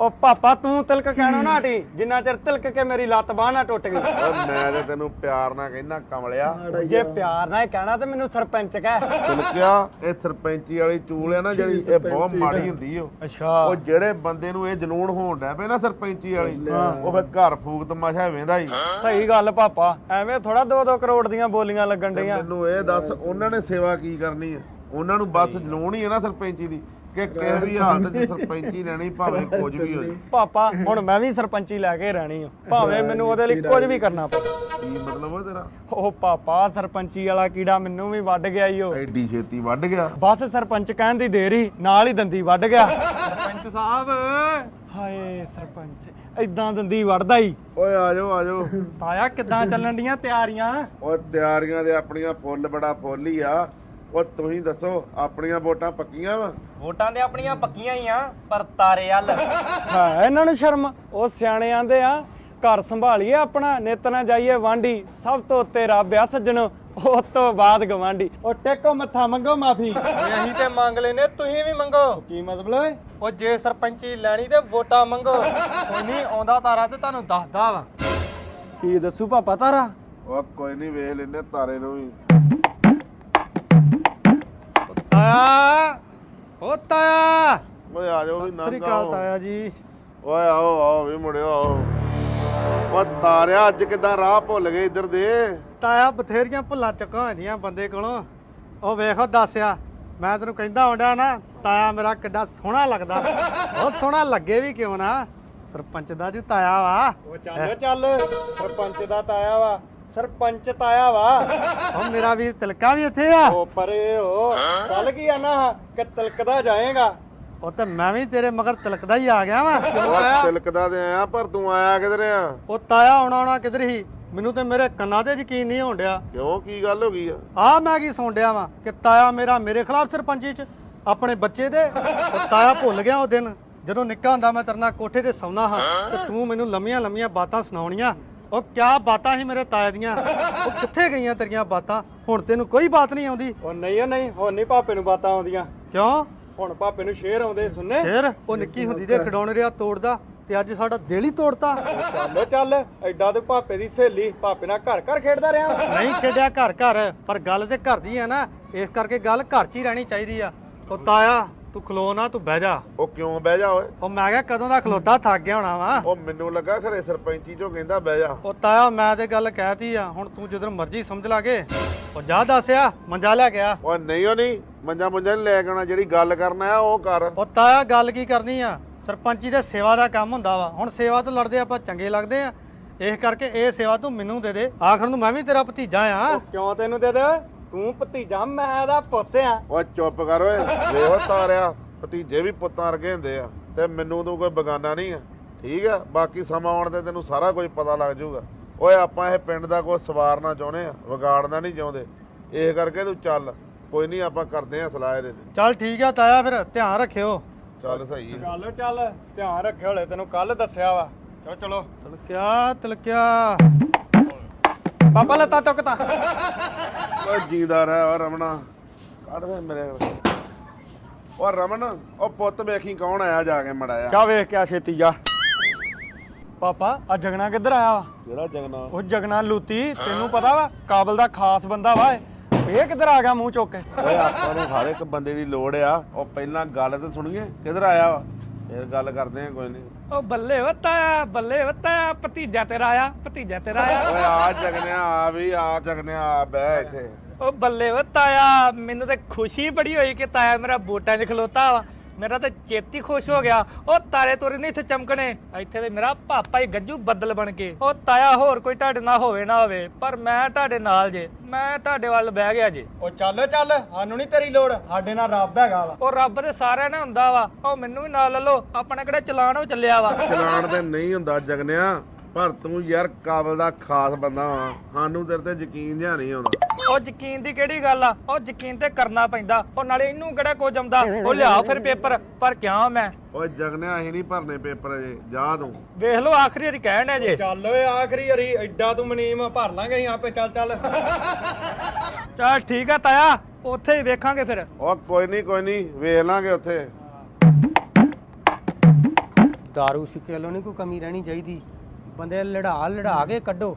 ਉਹ ਪਾਪਾ ਤੂੰ ਤਿਲਕ ਕਹਿਣਾ ਨਾ ਹਟੀ ਜਿੰਨਾ ਚਿਰ ਤਿਲਕ ਕੇ ਮੇਰੀ ਲੱਤ ਬਾਹ ਨਾ ਟੁੱਟ ਗਈ। ਮੈਂ ਤੇ ਤੈਨੂੰ ਪਿਆਰ ਨਾਲ ਕਹਿੰਦਾ ਕਮਲਿਆ। ਜੇ ਪਿਆਰ ਨਾਲ ਕਹਿਣਾ ਤੇ ਮੈਨੂੰ ਸਰਪੰਚ ਕਹਿ। ਤਿਲਕਿਆ ਇਹ ਸਰਪੰਚੀ ਵਾਲੀ ਚੂਲ ਹੈ ਨਾ ਜਿਹੜੀ ਇਹ ਬਹੁਤ ਮਾੜੀ ਹੁੰਦੀ ਓ ਅੱਛਾ। ਉਹ ਜਿਹੜੇ ਬੰਦੇ ਨੂੰ ਇਹ ਜਨੂਨ ਹੋਣ ਡਿਆ ਪਿਆ ਨਾ ਸਰਪੰਚੀ ਵਾਲੀ ਉਹ ਫੇ ਘਰ ਫੂਕ ਤਮਾਸ਼ਾ ਵੇਂਦਾ ਹੀ। ਸਹੀ ਗੱਲ ਪਾਪਾ। ਐਵੇਂ ਥੋੜਾ 2-2 ਕਰੋੜ ਦੀਆਂ ਬੋਲੀਆਂ ਲੱਗਣ ਤੇ ਡੀਆਂ ਮੈਨੂੰ ਇਹ ਦੱਸ ਉਹਨਾਂ ਨੇ ਸੇਵਾ ਕੀ ਕਰਨੀ ਹੈ ਉਹਨਾਂ ਨੂੰ ਬਸ ਜਨੂਨ ਹੀ ਹੈ ਨਾ ਸਰਪੰਚੀ ਦੀ ਕਿ ਕਿਸੇ ਵੀ ਹਾਲਤ 'ਚ ਸਰਪੰਚੀ ਲੈਣੀ ਭਾਵੇਂ ਕੁਝ ਵੀ ਹੋਏ। ਪਾਪਾ ਹੁਣ ਮੈਂ ਵੀ ਸਰਪੰਚੀ ਲੈ ਕੇ ਰਹਿਣੀ ਆ। ਭਾਵੇਂ ਮੈਨੂੰ ਉਹਦੇ ਲਈ ਕੁਝ ਵੀ ਕਰਨਾ ਪਵੇ। ਕੀ ਮਤਲਬ ਉਹ ਤੇਰਾ? ਉਹ ਪਾਪਾ ਸਰਪੰਚੀ ਵਾਲਾ ਕੀੜਾ ਮੈਨੂੰ ਵੀ ਵੱਢ ਗਿਆ ਈ ਉਹ। ਐਡੀ ਛੇਤੀ ਵੱਢ ਗਿਆ? ਬਸ ਸਰਪੰਚ ਕਹਿਣ ਦੀ ਦੇਰ ਹੀ ਨਾਲ ਹੀ ਦੰਦੀ ਵੱਢ ਗਿਆ। ਸਰਪੰਚ ਸਾਹਿਬ! ਹਾਏ ਸਰਪੰਚ ਇਦਾਂ ਦੰਦੀ ਵੱਢਦਾ ਈ। ਓਏ ਆਜੋ ਆਜੋ ਤਾਇਆ ਕਿੱਦਾਂ ਚੱਲਣ ਡੀਆਂ ਤਿਆਰੀਆਂ? ਉਹ ਤਿਆਰੀਆਂ ਦੇ ਆਪਣੀਆਂ ਫੁੱਲ ਬੜਾ ਫੁੱਲ ਹੀ ਆ। ਉਹ ਤੁਸੀਂ ਦੱਸੋ ਆਪਣੀਆਂ ਵੋਟਾਂ ਪੱਕੀਆਂ ਵਾ? ਵੋਟਾਂ ਤੇ ਆਪਣੀਆਂ ਪੱਕੀਆਂ ਹੀ ਆ ਪਰ ਤਾਰੇ ਹਲ ਹੈ ਇਹਨਾਂ ਨੂੰ ਸ਼ਰਮ ਉਹ ਸਿਆਣੇ ਆਂਦੇ ਆ ਘਰ ਸੰਭਾਲੀਏ ਆਪਣਾ ਨਿਤ ਨਾ ਜਾਈਏ ਵਾਂਢੀ ਸਭ ਤੋਂ ਉੱਤੇ ਰੱਬ ਆ ਸੱਜਣ ਉਸ ਤੋਂ ਬਾਅਦ ਗਵਾਂਢੀ। ਉਹ ਟੇਕੋ ਮੱਥਾ ਮੰਗੋ ਮਾਫੀ। ਅਸੀਂ ਤੇ ਮੰਗ ਲੈਨੇ ਤੁਸੀਂ ਵੀ ਮੰਗੋ। ਕੀ ਮਤਲਬ ਓਏ? ਉਹ ਜੇ ਸਰਪੰਚੀ ਲੈਣੀ ਤੇ ਵੋਟਾਂ ਮੰਗੋ। ਕੋਈ ਨਹੀਂ ਆਉਂਦਾ ਤਾਰਾ ਤੇ ਤੁਹਾਨੂੰ ਦੱਸਦਾ ਵਾ। ਕੀ ਦੱਸੂ ਪਾਪਾ ਤਾਰਾ? ਉਹ ਕੋਈ ਨਹੀਂ ਵੇਖ ਲੈਨੇ ਤਾਰੇ ਨੂੰ ਵੀ। ਤਾਇਆ। ਓ ਤਾਇਆ। ਓਏ ਆਜੋ ਵੀ ਸ੍ਰੀ ਨਾ ਅਕਾਲ ਤਾਇਆ ਜੀ। ਓਏ ਆਓ ਆਓ ਵੀ ਮੁੜਿਓ ਆਓ। ਉਹ ਤਾਰਿਆ ਅੱਜ ਕਿਦਾਂ ਰਾਹ ਭੁੱਲ ਗਏ ਇੱਧਰ ਦੇ? ਤਾਇਆ ਬਥੇਰੀਆਂ ਭੁੱਲਾਂ ਚੱਕਾਂ ਹੁੰਦੀਆਂ ਬੰਦੇ ਕੋਲੋਂ। ਉਹ ਵੇਖੋ ਦੱਸਿਆ ਮੈਂ ਤੈਨੂੰ ਕਹਿੰਦਾ ਹੁੰਦਾ ਨਾ ਤਾਇਆ ਮੇਰਾ ਕਿੱਡਾ ਸੋਹਣਾ ਲੱਗਦਾ। ਬਹੁਤ ਸੋਹਣਾ ਲੱਗੇ ਵੀ ਕਿਉਂ ਨਾ? ਸਰਪੰਚ ਦਾ ਜੂ ਤਾਇਆ ਵਾ। ਉਹ ਚੱਲ ਚੱਲ। ਸਰਪੰਚ ਦਾ ਤਾਇਆ ਵਾ। ਸਰਪੰਚ ਤਾਇਆ ਵਾ। ਉਹ ਮੇਰਾ ਵੀ ਤਿਲਕਾ ਵੀ ਇੱਥੇ ਆ। ਉਹ ਪਰੇ ਹੋ। ਕੱਲ ਕੀ ਆਣਾ ਕਿ ਤਿਲਕਦਾ ਜਾਏਗਾ? ਉਹ ਤੇ ਮੈਂ ਵੀ ਤੇਰੇ ਮਗਰ ਤਿਲਕਦਾ ਹੀ ਆ ਗਿਆ ਵਾ। ਉਹ ਤਿਲਕਦਾ ਤੇ ਆਇਆ ਪਰ ਤੂੰ ਆਇਆ ਕਿਧਰ ਆ? ਉਹ ਤਾਇਆ ਆਉਣਾ ਆਉਣਾ ਕਿੱਧਰ ਹੀ ਮੈਨੂੰ ਤੇ ਮੇਰੇ ਕੰਨਾਂ ਤੇ ਯਕੀਨ ਨਹੀਂ ਹੋਣ ਡਿਆ। ਕਿਉਂ? ਕੀ ਗੱਲ ਹੋ ਗਈ ਆ? ਆ ਮੈਂ ਕੀ ਸੁਣ ਡਿਆ ਵਾਂ ਕਿ ਤਾਇਆ ਮੇਰਾ ਮੇਰੇ ਖਿਲਾਫ ਸਰਪੰਚੀ ਚ ਆਪਣੇ ਬੱਚੇ ਦੇ। ਉਹ ਤਾਇਆ ਭੁੱਲ ਗਿਆ ਉਹ ਦਿਨ। ਜਦੋਂ ਨਿੱਕਾ ਹੁੰਦਾ ਮੈਂ ਤੇਰੇ ਨਾਲ ਕੋਠੇ ਤੇ ਸੌਣਾ ਹਾਂ ਤੇ ਤੂੰ ਮੈਨੂੰ ਲੰਮੀਆਂ ਲੰਮੀਆਂ ਬਾਤਾਂ ਸੁਣਾਉਣੀਆਂ। ਉਹ ਕਿਆ ਬਾਤਾਂ ਸੀ ਮੇਰੇ ਤਾਏ ਦੀਆਂ? ਉਹ ਕਿੱਥੇ ਗਈਆਂ ਤੇਰੀਆਂ ਬਾਤਾਂ? ਹੁਣ ਤੈਨੂੰ ਕੋਈ ਬਾਤ ਨਹੀਂ ਆਉਂਦੀ। ਉਹ ਨਹੀਂ ਉਹ ਨਹੀਂ ਹੁਣ ਨਹੀਂ ਪਾਪੇ ਨੂੰ ਬਾਤਾਂ ਆਉਂਦੀਆਂ। ਕਿਉਂ? ਹੁਣ ਪਾਪੇ ਨੂੰ ਸ਼ੇਰ ਆਉਂਦੇ ਸੁਣਨੇ। ਸ਼ੇਰ? ਉਹ ਨਿੱਕੀ ਹੁੰਦੀ ਦੇ ਖਡਾਉਣ ਰਿਆ ਤੋੜਦਾ ਤੇ ਅੱਜ ਸਾਡਾ ਦਿਲ ਹੀ ਤੋੜਤਾ। ਚੱਲ ਚੱਲ ਐਡਾ ਤੇ ਪਾਪੇ ਦੀ ਸਹੇਲੀ ਪਾਪੇ ਨਾਲ ਘਰ ਘਰ ਖੇਡਦਾ ਰਿਹਾ। ਨਹੀਂ ਖੇਡਿਆ ਘਰ ਘਰ ਪਰ ਗੱਲ ਤੇ ਘਰ ਦੀ ਆ ਨਾ ਇਸ ਕਰਕੇ ਗੱਲ ਘਰ 'ਚ ਹੀ ਰਹਿਣੀ ਚਾਹੀਦੀ ਆ। ਉਹ ਤਾਇਆ ਤੂੰ ਖਲੋ ਨਾ ਤੂੰ ਬਹਿ ਜਾ। ਉਹ ਕਿਉਂ ਬਹਿ ਜਾ ਓਏ? ਉਹ ਮੈਂ ਕਿਹਾ ਕਦੋਂ ਦਾ ਖਲੋਤਾ ਥੱਕ ਗਿਆ ਹੋਣਾ ਵਾ। ਉਹ ਮੈਨੂੰ ਲੱਗਾ ਖਰੇ ਸਰਪੰਚੀ ਚੋਂ ਕਹਿੰਦਾ ਬਹਿ ਜਾ। ਉਹ ਤਾਇਆ ਮੈਂ ਤੇ ਗੱਲ ਕਹਿਤੀ ਆ ਹੁਣ ਤੂੰ ਜਦੋਂ ਮਰਜ਼ੀ ਸਮਝ ਲਾਗੇ ਉਹ ਜਾ ਦੱਸਿਆ ਮੰਜਾ ਲੈ ਗਿਆ ਉਹ ਨਹੀਂ ਉਹ ਨਹੀਂ ਮੰਜਾ ਮੁੰਜਾ ਨਹੀਂ ਲੈ ਕੇ ਆਉਣਾ ਜਿਹੜੀ ਗੱਲ ਕਰਨਾ ਆ ਉਹ ਕਰ। ਉਹ ਤਾਇਆ ਗੱਲ ਕੀ ਕਰਨੀ ਆ? ਸਰਪੰਚੀ ਦੇ ਸੇਵਾ ਦਾ ਕੰਮ ਹੁੰਦਾ ਵਾ। ਹੁਣ ਸੇਵਾ ਤੋਂ ਲੜਦੇ ਆਪਾਂ ਚੰਗੇ ਲੱਗਦੇ ਆ। ਇਸ ਕਰਕੇ ਇਹ ਸੇਵਾ ਤੂੰ ਮੈਨੂੰ ਦੇ ਦੇ। ਆਖਰ ਨੂੰ ਮੈਂ ਵੀ ਤੇਰਾ ਭਤੀਜਾ ਆ। ਉਹ ਕਿਉਂ ਤੈਨੂੰ ਦੇ ਦੇ? ਤੂੰ ਭਤੀਜਾ ਮੈਂ ਉਹਦਾ ਪੁੱਤ ਆ। ਓਏ ਚੁੱਪ ਕਰ ਓਏ ਵੇਖੋ ਤਾਰਿਆ ਭਤੀਜੇ ਵੀ ਪੁੱਤਾਂ ਵਰਗੇ ਹੁੰਦੇ ਆ ਤੇ ਮੈਨੂੰ ਤੂੰ ਕੋਈ ਬਗਾਨਾ ਨਹੀਂ ਆ। ਠੀਕ ਆ ਬਾਕੀ ਸਮਾਂ ਆਉਣ ਤੇ ਤੈਨੂੰ ਸਾਰਾ ਕੁਝ ਪਤਾ ਲੱਗ ਜਾਊਗਾ। ਓਏ ਆਪਾਂ ਇਹ ਪਿੰਡ ਦਾ ਕੋਈ ਸਵਾਰਨਾ ਚਾਹੁੰਦੇ ਆ ਵਿਗਾੜਨਾ ਨਹੀਂ ਚਾਹੁੰਦੇ। ਇਹ ਕਰਕੇ ਤੂੰ ਚੱਲ ਕੋਈ ਨਹੀਂ ਆਪਾਂ ਕਰਦੇ ਆ ਸਲਾਹ ਇਹਦੇ ਤੇ। ਚੱਲ ਠੀਕ ਆ ਤਾਇਆ ਫਿਰ ਧਿਆਨ ਰੱਖਿਓ। ਚੱਲ ਸਹੀ ਆ। ਚੱਲ ਚੱਲ ਧਿਆਨ ਰੱਖਿਓ ਹਲੇ ਤੈਨੂੰ ਕੱਲ ਦੱਸਿਆ ਵਾ। ਚਲੋ ਚਲੋ। ਤਲਕਿਆ ਤਲਕਿਆ। ਪਾਪਾ ਲੱਤਾਂ ਟੁੱਕ ਤਾਂ। ਓ ਜੀਂਦਾ ਰਹਿ ਓ ਰਮਣਾ। ਕੱਢ ਦੇ ਮੇਰੇ। ਓ ਰਮਨ ਓ ਪੁੱਤ ਵੇਖੀ ਕੌਣ ਆਇਆ ਜਾ ਕੇ ਮੜਾਇਆ। ਚਾ ਵੇਖ ਕੇ ਆ ਛੇਤੀ ਜਾ। ਪਾਪਾ ਆ ਜਗਣਾ ਕਿੱਧਰ ਆਇਆ ਵਾ? ਜਿਹੜਾ ਜਗਨਾ? ਉਹ ਜਗਣਾ ਲੂਤੀ ਤੈਨੂੰ ਪਤਾ ਵਾ ਕਾਬਲ ਦਾ ਖਾਸ ਬੰਦਾ ਵਾ ਇਹ। ਇਹ ਕਿੱਧਰ ਆ ਗਿਆ ਮੂੰਹ ਚੁੱਕ ਕੇ? ਓਏ ਆਪਾਂ ਨੂੰ ਹਰ ਇੱਕ ਬੰਦੇ ਦੀ ਲੋੜ ਆ। ਉਹ ਪਹਿਲਾਂ ਗੱਲ ਤੇ ਸੁਣੀਏ ਕਿੱਧਰ ਆਇਆ ਵਾ? ਫੇਰ ਗੱਲ ਕਰਦੇ ਆ ਕੋਈ ਨਹੀਂ। ਉਹ ਬੱਲੇ ਵਤਾਇਆ ਬੱਲੇ ਵਤਾਇਆ ਭਤੀਜਾ ਤੇਰਾ ਆਇਆ ਭਤੀਜਾ ਤੇਰਾ ਆਇਆ ਓਏ ਆ ਜਗਨਿਆ ਆ ਵੀ ਆ ਜਗਨਿਆ ਆ ਬਹਿ ਇੱਥੇ। ਉਹ ਬੱਲੇ ਵਤਾਇਆ ਮੈਨੂੰ ਤੇ ਖੁਸ਼ੀ ਬੜੀ ਹੋਈ ਕਿ ਤਾਇਆ ਮੇਰਾ ਬੂਟਾਂ 'ਚ ਖਲੋਤਾ ਵਾ। ਮੇਰਾ ਤਾਂ ਚੇਤੀ ਖੁਸ਼ ਹੋ ਗਿਆ। ਉਹ ਤਾਰੇ ਤੋਰੇ ਨਹੀਂ ਇੱਥੇ ਚਮਕਣੇ। ਇੱਥੇ ਤੇ ਮੇਰਾ ਪਾਪਾ ਹੀ ਗੱਜੂ ਬੱਦਲ ਬਣ ਕੇ। ਉਹ ਤਾਇਆ ਹੋਰ ਕੋਈ ਤੁਹਾਡੇ ਨਾਲ ਹੋਵੇ ਨਾ ਹੋਵੇ ਪਰ ਮੈਂ ਤੁਹਾਡੇ ਨਾਲ ਜੇ ਮੈਂ ਤੁਹਾਡੇ ਵੱਲ ਬਹਿ ਗਿਆ ਜੇ। ਉਹ ਚੱਲ ਚੱਲ ਸਾਨੂੰ ਨਹੀਂ ਤੇਰੀ ਲੋੜ ਸਾਡੇ ਨਾਲ ਰੱਬ ਹੈਗਾ ਵਾ। ਉਹ ਰੱਬ ਦੇ ਸਾਰਿਆਂ ਨੇ ਹੁੰਦਾ ਵਾ ਉਹ ਮੈਨੂੰ ਵੀ ਨਾਲ ਲੈ ਲਓ ਆਪਣੇ ਕਿਹੜੇ ਚਲਾਣ ਉਹ ਚੱਲਿਆ ਵਾ। ਚਲਾਣ ਤੇ ਨਹੀਂ ਹੁੰਦਾ ਜਗਨਿਆ। ਪਰ ਤੂੰ ਯਾਰ ਕਾਬਲ ਦਾ ਖਾਸ ਬੰਦਾ ਵਾ। ਸਾਨੂੰ ਤੇਰੇ ਤੇ ਯਕੀਨ ਜਿਹਾ ਨਹੀਂ ਆਉਂਦਾ। ਉਹ ਯਕੀਨ ਦੀ ਕਿਹੜੀ ਗੱਲ ਆ? ਉਹ ਯਕੀਨ ਤੇ ਕਰਨਾ ਪੈਂਦਾ। ਉਹ ਨਾਲੇ ਇਹਨੂੰ ਕਿਹੜਾ ਕੁਝ ਆਉਂਦਾ? ਉਹ ਲਿਆਓ ਫਿਰ ਪੇਪਰ। ਪਰ ਕਿਉਂ ਮੈਂ? ਓਏ ਜਗਨਿਆ ਅਸੀਂ ਨਹੀਂ ਭਰਨੇ ਪੇਪਰ ਅਜੇ। ਜਾ ਤੂੰ। ਵੇਖ ਲਓ ਆਖਰੀ ਵਾਰੀ ਕਹਿਣ ਡਿਆ ਜੇ। ਚੱਲ ਓਏ ਆਖਰੀ ਹਰੀ ਐਡਾ ਤੂੰ ਮਨੀਮ ਭਰ ਲਾਂਗੇ ਅਸੀਂ ਆਪੇ। ਚੱਲ ਚੱਲ। ਚਲ ਠੀਕ ਆ ਤਾਇਆ ਉੱਥੇ ਹੀ ਵੇਖਾਂਗੇ ਫਿਰ। ਓ ਕੋਈ ਨਹੀਂ ਕੋਈ ਨਹੀਂ। ਵੇਖ ਲਾਂਗੇ ਉੱਥੇ। ਦਾਰੂ ਸਿੱਕੇ ਵੱਲੋਂ ਨਹੀਂ ਕੋਈ ਕਮੀ ਰਹਿਣੀ ਚਾਹੀਦੀ। ਬੰਦੇ ਲੜਾ ਲੜਾ ਕੇ ਕੱਢੋ।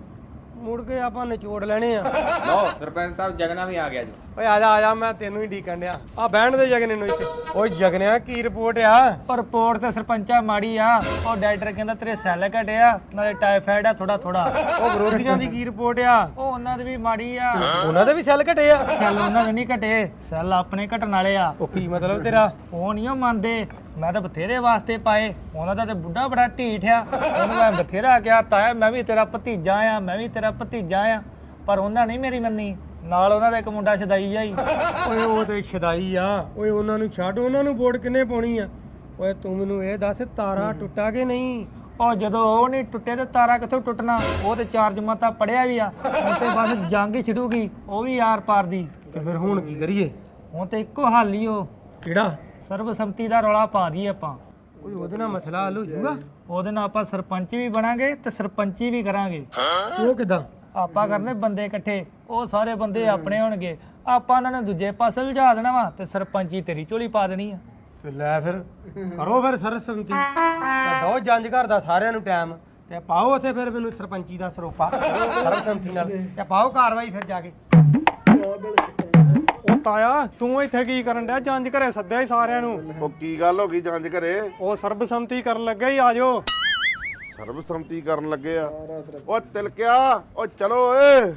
ਮੁੜ ਕੇ ਆਪਾਂ ਨਿਚੋੜ ਲੈਣੇ ਆ। ਲਓ, ਸਰਪੰਚ ਸਾਹਿਬ ਜਗਨਾ ਵੀ ਆ ਗਿਆ ਜੀ। ਓਏ ਆ ਜਾ ਆ ਜਾ ਮੈਂ ਤੈਨੂੰ ਹੀ ਡੀਕਣ ਡਿਆ। ਆ ਬਹਿਣ ਦੇ ਜਗਨੇ ਨੂੰ ਇੱਥੇ। ਓਏ ਜਗਨਿਆ ਕੀ ਰਿਪੋਰਟ ਆ? ਪਰ ਰਿਪੋਰਟ ਤੇ ਸਰਪੰਚਾ ਮਾੜੀ ਆ। ਉਹ ਡਾਕਟਰ ਕਹਿੰਦਾ ਤੇਰੇ ਸੈੱਲ ਘਟਿਆ ਨਾਲੇ ਟਾਈਫਾਇਡ ਆ ਥੋੜਾ ਥੋੜਾ ਉਹ ਵਿਰੋਧੀਆਂ ਦੀ ਕੀ ਰਿਪੋਰਟ ਆ? ਉਹ ਉਹਨਾਂ ਦੀ ਵੀ ਮਾੜੀ ਆ। ਉਹਨਾਂ ਦੇ ਵੀ ਸੈੱਲ ਘਟੇ ਆ? ਸੈੱਲ ਉਹਨਾਂ ਦੇ ਨਹੀਂ ਘਟੇ ਸੈੱਲ ਆਪਣੇ ਘਟਣ ਵਾਲੇ ਆ। ਉਹ ਕੀ ਮਤਲਬ ਤੇਰਾ? ਉਹ ਨਹੀਂ ਉਹ ਮੰਨਦੇ। ਮੈਂ ਤਾਂ ਬਥੇਰੇ ਵਾਸਤੇ ਪਾਏ। ਉਹਨਾਂ ਦਾ ਤੇ ਬੁੱਢਾ ਬੜਾ ਢੀਠ ਆ। ਉਹਨੂੰ ਮੈਂ ਬਥੇਰਾ ਕਿਹਾ ਤਾਇਆ ਮੈਂ ਵੀ ਤੇਰਾ ਭਤੀਜਾ ਆ ਮੈਂ ਵੀ ਤੇਰਾ ਭਤੀਜਾ ਆ। ਪਰ ਉਹਨਾਂ ਨਹੀਂ ਮੇਰੀ ਮੰਨੀ। ਨਾਲ ਉਹਨਾਂ ਦਾ ਇੱਕ ਮੁੰਡਾ ਛਦਾਈ ਜਾਈ ਓਏ ਉਹ ਤੇ ਛਦਾਈ ਆ। ਓਏ ਉਹਨਾਂ ਨੂੰ ਛੱਡ ਉਹਨਾਂ ਨੂੰ ਵੋਟ ਕਿੰਨੇ ਪਾਉਣੀ ਆ? ਓਏ ਤੂੰ ਮੈਨੂੰ ਇਹ ਦੱਸ ਤਾਰਾ ਟੁੱਟਾ ਕਿ ਨਹੀਂ? ਉਹ ਜਦੋਂ ਉਹ ਨਹੀਂ ਟੁੱਟੇ ਤੇ ਤਾਰਾ ਕਿੱਥੋਂ ਟੁੱਟਣਾ? ਉਹ ਤੇ ਚਾਰ ਜਮਾਤਾਂ ਪੜਿਆ ਵੀ ਆ। ਹੁਣ ਤੇ ਬਸ ਜੰਗ ਹੀ ਛਿੜੂਗੀ ਉਹ ਵੀ ਆਰ ਪਾਰ ਦੀ। ਤੇ ਫਿਰ ਹੁਣ ਕੀ ਕਰੀਏ? ਹੁਣ ਤੇ ਇੱਕੋ ਹੱਲ ਹੀ ਉਹ। ਕਿਹੜਾ? ਸਰਬਸੰਮਤੀ ਦਾ ਰੌਲਾ ਪਾ ਦਈਏ ਆਪਾਂ। ਓਏ ਉਹਦੇ ਨਾਲ ਮਸਲਾ ਹੱਲ ਹੋ ਜਾਊਗਾ? ਉਹਦੇ ਨਾਲ ਆਪਾਂ ਸਰਪੰਚ ਵੀ ਬਣਾਂਗੇ ਤੇ ਸਰਪੰਚੀ ਵੀ ਕਰਾਂਗੇ। ਉਹ ਕਿਦਾਂ? ਆਪਾਂ ਕਰਨੇ ਬੰਦੇ ਇਕੱਠੇ ਉਹ ਸਾਰੇ ਬੰਦੇ ਆਪਣੇ ਹੋਣਗੇ। ਆਪਾਂ ਉਹਨਾਂ ਨੂੰ ਦੂਜੇ ਪਾਸੇ ਲਿਜਾ ਦੇਣਾ ਵਾ ਤੇ ਸਰਪੰਚੀ ਤੇਰੀ ਝੋਲੀ ਪਾ ਦੇਣੀ ਆ। ਤੇ ਲੈ ਫਿਰ ਕਰੋ ਫਿਰ ਸਰਸੰਤੀ ਤੇ ਦੋ ਜੰਜ ਘਰ ਦਾ ਸਾਰਿਆਂ ਨੂੰ ਟਾਈਮ ਤੇ ਪਾਓ ਉੱਥੇ ਫਿਰ ਮੈਨੂੰ ਸਰਪੰਚੀ ਦਾ ਸਰੋਪਾ ਸਰਸੰਤੀ ਨਾਲ। ਤੇ ਪਾਓ ਕਾਰਵਾਈ ਫਿਰ ਜਾ ਕੇ। ਉਹ ਤਾਇਆ ਤੂੰ ਇੱਥੇ ਕੀ ਕਰਨ ਡਿਆ? ਜੰਜ ਘਰੇ ਸੱਦਿਆ ਹੀ ਸਾਰਿਆਂ ਨੂੰ। ਉਹ ਕੀ ਗੱਲ ਹੋ ਗਈ ਜਾਂਚ ਘਰੇ? ਉਹ ਸਰਬਸੰਮਤੀ ਕਰਨ ਲੱਗਾ ਹੀ ਆਜੋ ਸਰਬਸੰਮਤੀ ਕਰਨ ਲੱਗੇ ਆ। ਓ ਤਿਲਕਿਆ ਓ ਚਲੋ ਓਏ।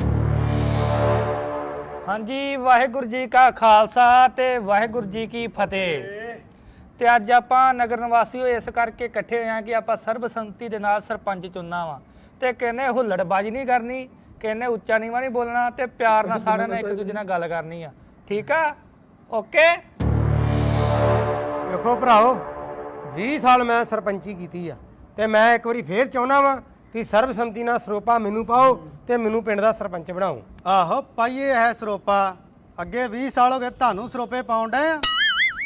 ਹਾਂਜੀ ਵਾਹਿਗੁਰੂ ਜੀ ਕਾ ਖਾਲਸਾ ਤੇ ਵਾਹਿਗੁਰੂ ਜੀ ਕੀ ਫਤਿਹ। ਤੇ ਅੱਜ ਆਪਾਂ ਨਗਰ ਨਿਵਾਸੀਓ ਇਸ ਕਰਕੇ ਇਕੱਠੇ ਹੋਏ ਆ ਕਿ ਆਪਾਂ ਸਰਬਸੰਮਤੀ ਦੇ ਨਾਲ ਸਰਪੰਚ ਚੁਣਨਾ ਵਾ। ਤੇ ਕਹਿੰਦੇ ਹੁੱਲੜਬਾਜ਼ੀ ਨਹੀਂ ਕਰਨੀ ਕਹਿੰਦੇ ਉੱਚਾ ਨੀਵਾਂ ਨਹੀਂ ਬੋਲਣਾ ਤੇ ਪਿਆਰ ਨਾਲ ਸਾਰਿਆਂ ਨਾਲ ਇੱਕ ਦੂਜੇ ਨਾਲ ਗੱਲ ਕਰਨੀ ਆ। ਠੀਕ ਆ? ਓਕੇ? ਵੇਖੋ ਭਰਾਓ 20 ਸਾਲ ਮੈਂ ਸਰਪੰਚੀ ਕੀਤੀ ਆ। ਤੇ ਮੈਂ ਇੱਕ ਵਾਰੀ ਫੇਰ ਚਾਹੁੰਦਾ ਵਾਂ ਕਿ ਸਰਬਸੰਮਤੀ ਨਾਲ ਸਰੋਪਾ ਮੈਨੂੰ ਪਾਓ ਤੇ ਮੈਨੂੰ ਪਿੰਡ ਦਾ ਸਰਪੰਚ ਬਣਾਓ। ਆਹੋ, ਪਾਈਏ ਹੈ ਸਰੋਪਾ। ਅੱਗੇ 20 ਸਾਲ ਹੋ ਗਏ ਤੁਹਾਨੂੰ ਸਰੋਪੇ ਪਾਉਣ ਡਏ ਆ।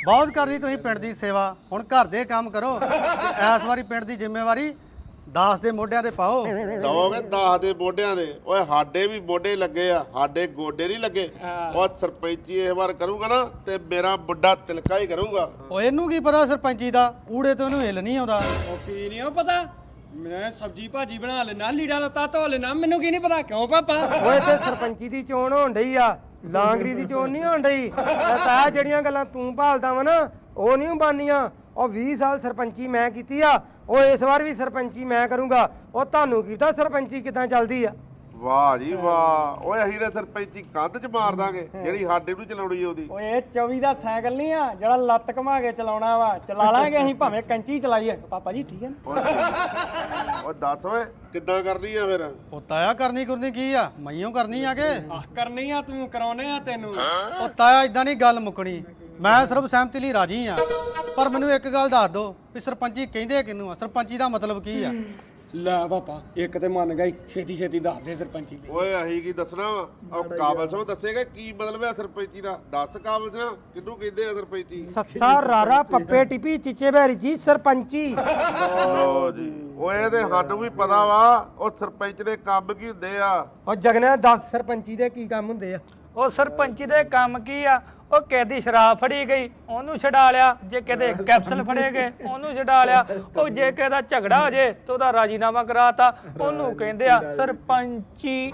ਬਹੁਤ ਕਰਦੀ ਤੁਸੀਂ ਪਿੰਡ ਦੀ ਸੇਵਾ। ਹੁਣ ਘਰ ਦੇ ਕੰਮ ਕਰੋ। ਇਸ ਵਾਰੀ ਪਿੰਡ ਦੀ ਜ਼ਿੰਮੇਵਾਰੀ ਦਾਸ ਦੇ ਮੋਢਿਆਂ ਤੇ ਪਾਓ। ਦੋਗੇ 10 ਦੇ ਮੋਢਿਆਂ ਦੇ ਓਏ ਸਾਡੇ ਵੀ ਮੋਢੇ ਲੱਗੇ ਆ ਸਾਡੇ ਗੋਡੇ ਨਹੀਂ ਲੱਗੇ। ਓ ਸਰਪੰਚੀ ਇਹ ਵਾਰ ਕਰੂੰਗਾ ਨਾ ਤੇ ਮੇਰਾ ਬੁੱਢਾ ਤਿਲਕਾ ਹੀ ਕਰੂੰਗਾ। ਓ ਇਹਨੂੰ ਕੀ ਪਤਾ ਸਰਪੰਚੀ ਦਾ? ਊੜੇ ਤੋਂ ਇਹਨੂੰ ਹਿੱਲ ਨਹੀਂ ਆਉਂਦਾ। ਉਹ ਕੀ ਨਹੀਂ ਉਹ ਪਤਾ? ਮੈਂ ਸਬਜੀ ਭਾਜੀ ਬਣਾ ਲੈਣਾ ਲੀੜਾ ਲੱਤਾ ਧੋ ਲੈਣਾ ਮੈਨੂੰ ਕੀ ਨਹੀਂ ਪਤਾ? ਕਿਉਂ ਪਾਪਾ? ਓਏ ਤੇ ਸਰਪੰਚੀ ਦੀ ਚੋਣ ਹੋਣ ਡਈ ਆ। ਲਾਂਗਰੀ ਦੀ ਚੋਣ ਨਹੀਂ ਹੋਣ ਡਈ। ਤਾਂ ਜਿਹੜੀਆਂ ਗੱਲਾਂ ਤੂੰ ਭਾਲਦਾ ਵਾ ਨਾ ਉਹ ਨਹੀਂ ਬਾਨੀਆਂ ਉਹ 20 ਸਾਲ ਸਰਪੰਚੀ ਮੈਂ ਕੀਤੀ ਆ ਉਹ ਇਸ ਵਾਰ ਵੀ ਸਰਪੰਚੀ ਮੈਂ ਕਰੂੰਗਾ। ਉਹ ਤੁਹਾਨੂੰ ਕੀਤਾ ਸਰਪੰਚੀ ਕਿਦਾਂ ਚੱਲਦੀ ਆ? ਵਾਹ ਜੀ ਵਾਹ। ਓਏ ਅਸੀਂ ਨੇ ਸਰਪੰਚੀ ਕੰਧ 'ਚ ਮਾਰ ਦਾਂਗੇ ਜਿਹੜੀ ਸਾਡੇ ਨੂੰ ਚਲਾਉਣੀ ਉਹਦੀ। ਓਏ ਇਹ 24 ਦਾ ਸਾਈਕਲ ਨਹੀਂ ਆ ਜਿਹੜਾ ਲੱਤ ਘਮਾ ਕੇ ਚਲਾਉਣਾ ਵਾ। ਚਲਾ ਲਾਂਗੇ ਅਸੀਂ ਭਾਵੇਂ ਕੰਚੀ ਚਲਾਈਏ ਪਾਪਾ ਜੀ ਠੀਕ ਹੈ ਨਾ? ਓਏ ਦੱਸ ਓਏ। ਕਿੱਦਾਂ ਕਰਨੀ ਆ ਫਿਰ? ਉਹ ਤਾਇਆ ਕਰਨੀ ਕਰਨੀ ਕੀ ਆ? ਮਈਓ ਕਰਨੀ ਆ ਕੇ? ਆਹ ਕਰਨੀ ਆ ਤੂੰ ਕਰਾਉਨੇ ਆ ਤੈਨੂੰ। ਉਹ ਤਾਇਆ ਇਦਾਂ ਨਹੀਂ ਗੱਲ ਮੁੱਕਣੀ। ਮੈਂ ਸਰਬ ਸਹਿਮਤੀ ਲਈ ਰਾਜੀ ਆ ਪਰ ਮੈਨੂੰ ਇੱਕ ਗੱਲ ਦੱਸ ਦਿਓ ਵੀ ਸਰਪੰਚੀ ਕਹਿੰਦੇ ਕਿਹਨੂੰ ਆ? ਸਰਪੰਚੀ ਦਾ ਮਤਲਬ ਕੀ ਆ? ਲੈ ਪਾਪਾ ਇੱਕ ਤੇ ਮੰਨ ਗਈ ਛੇਤੀ ਛੇਤੀ ਦੱਸ ਦੇ ਸਰਪੰਚੀ ਓਏ ਅਸੀਂ ਕੀ ਦੱਸਣਾ ਵਾ? ਉਹ ਕਾਬਲ ਸਿੰਘ ਦੱਸੇਗਾ ਕੀ ਮਤਲਬ ਹੈ ਸਰਪੰਚੀ ਦਾ? ਦੱਸ ਕਾਬਲ ਸਿੰਘ ਕਿਹਨੂੰ ਕਹਿੰਦੇ ਆ ਸਰਪੰਚੀ? ਸੱਸਾ ਰਾਰਾ ਪੱਪੇ ਟਿਪੀ ਚਿੱਚੇ ਬੈਰੀ ਜੀ ਸਰਪੰਚੀ। ਲੋ ਜੀ। ਓਏ ਤੇ ਸਾਨੂੰ ਵੀ ਪਤਾ ਵਾ ਉਹ ਸਰਪੰਚ ਦੇ ਕੰਮ ਕੀ ਹੁੰਦੇ ਆ? ਉਹ ਜਗਨਾ 10 ਸਰਪੰਚੀ ਦੇ ਕੀ ਕੰਮ ਹੁੰਦੇ ਆ? ਉਹ ਸਰਪੰਚੀ ਦੇ ਕੰਮ ਕੀ ਆ? ਉਹ ਕਿਹਦੀ ਸ਼ਰਾਬ ਫੜੀ ਗਈ ਉਹਨੂੰ ਛਡਾ ਲਿਆ। ਜੇ ਕਿਤੇ ਕੈਪਸੂਲ ਫੜੇ ਗਏ ਉਹਨੂੰ ਛਡਾ ਲਿਆ। ਉਹ ਜੇ ਕਿਹਦਾ ਝਗੜਾ ਹੋ ਜੇ ਤੇ ਉਹਦਾ ਰਾਜੀਨਾਮਾ ਕਰਾਤਾ। ਉਹਨੂੰ ਕਹਿੰਦੇ ਆ ਸਰਪੰਚੀ।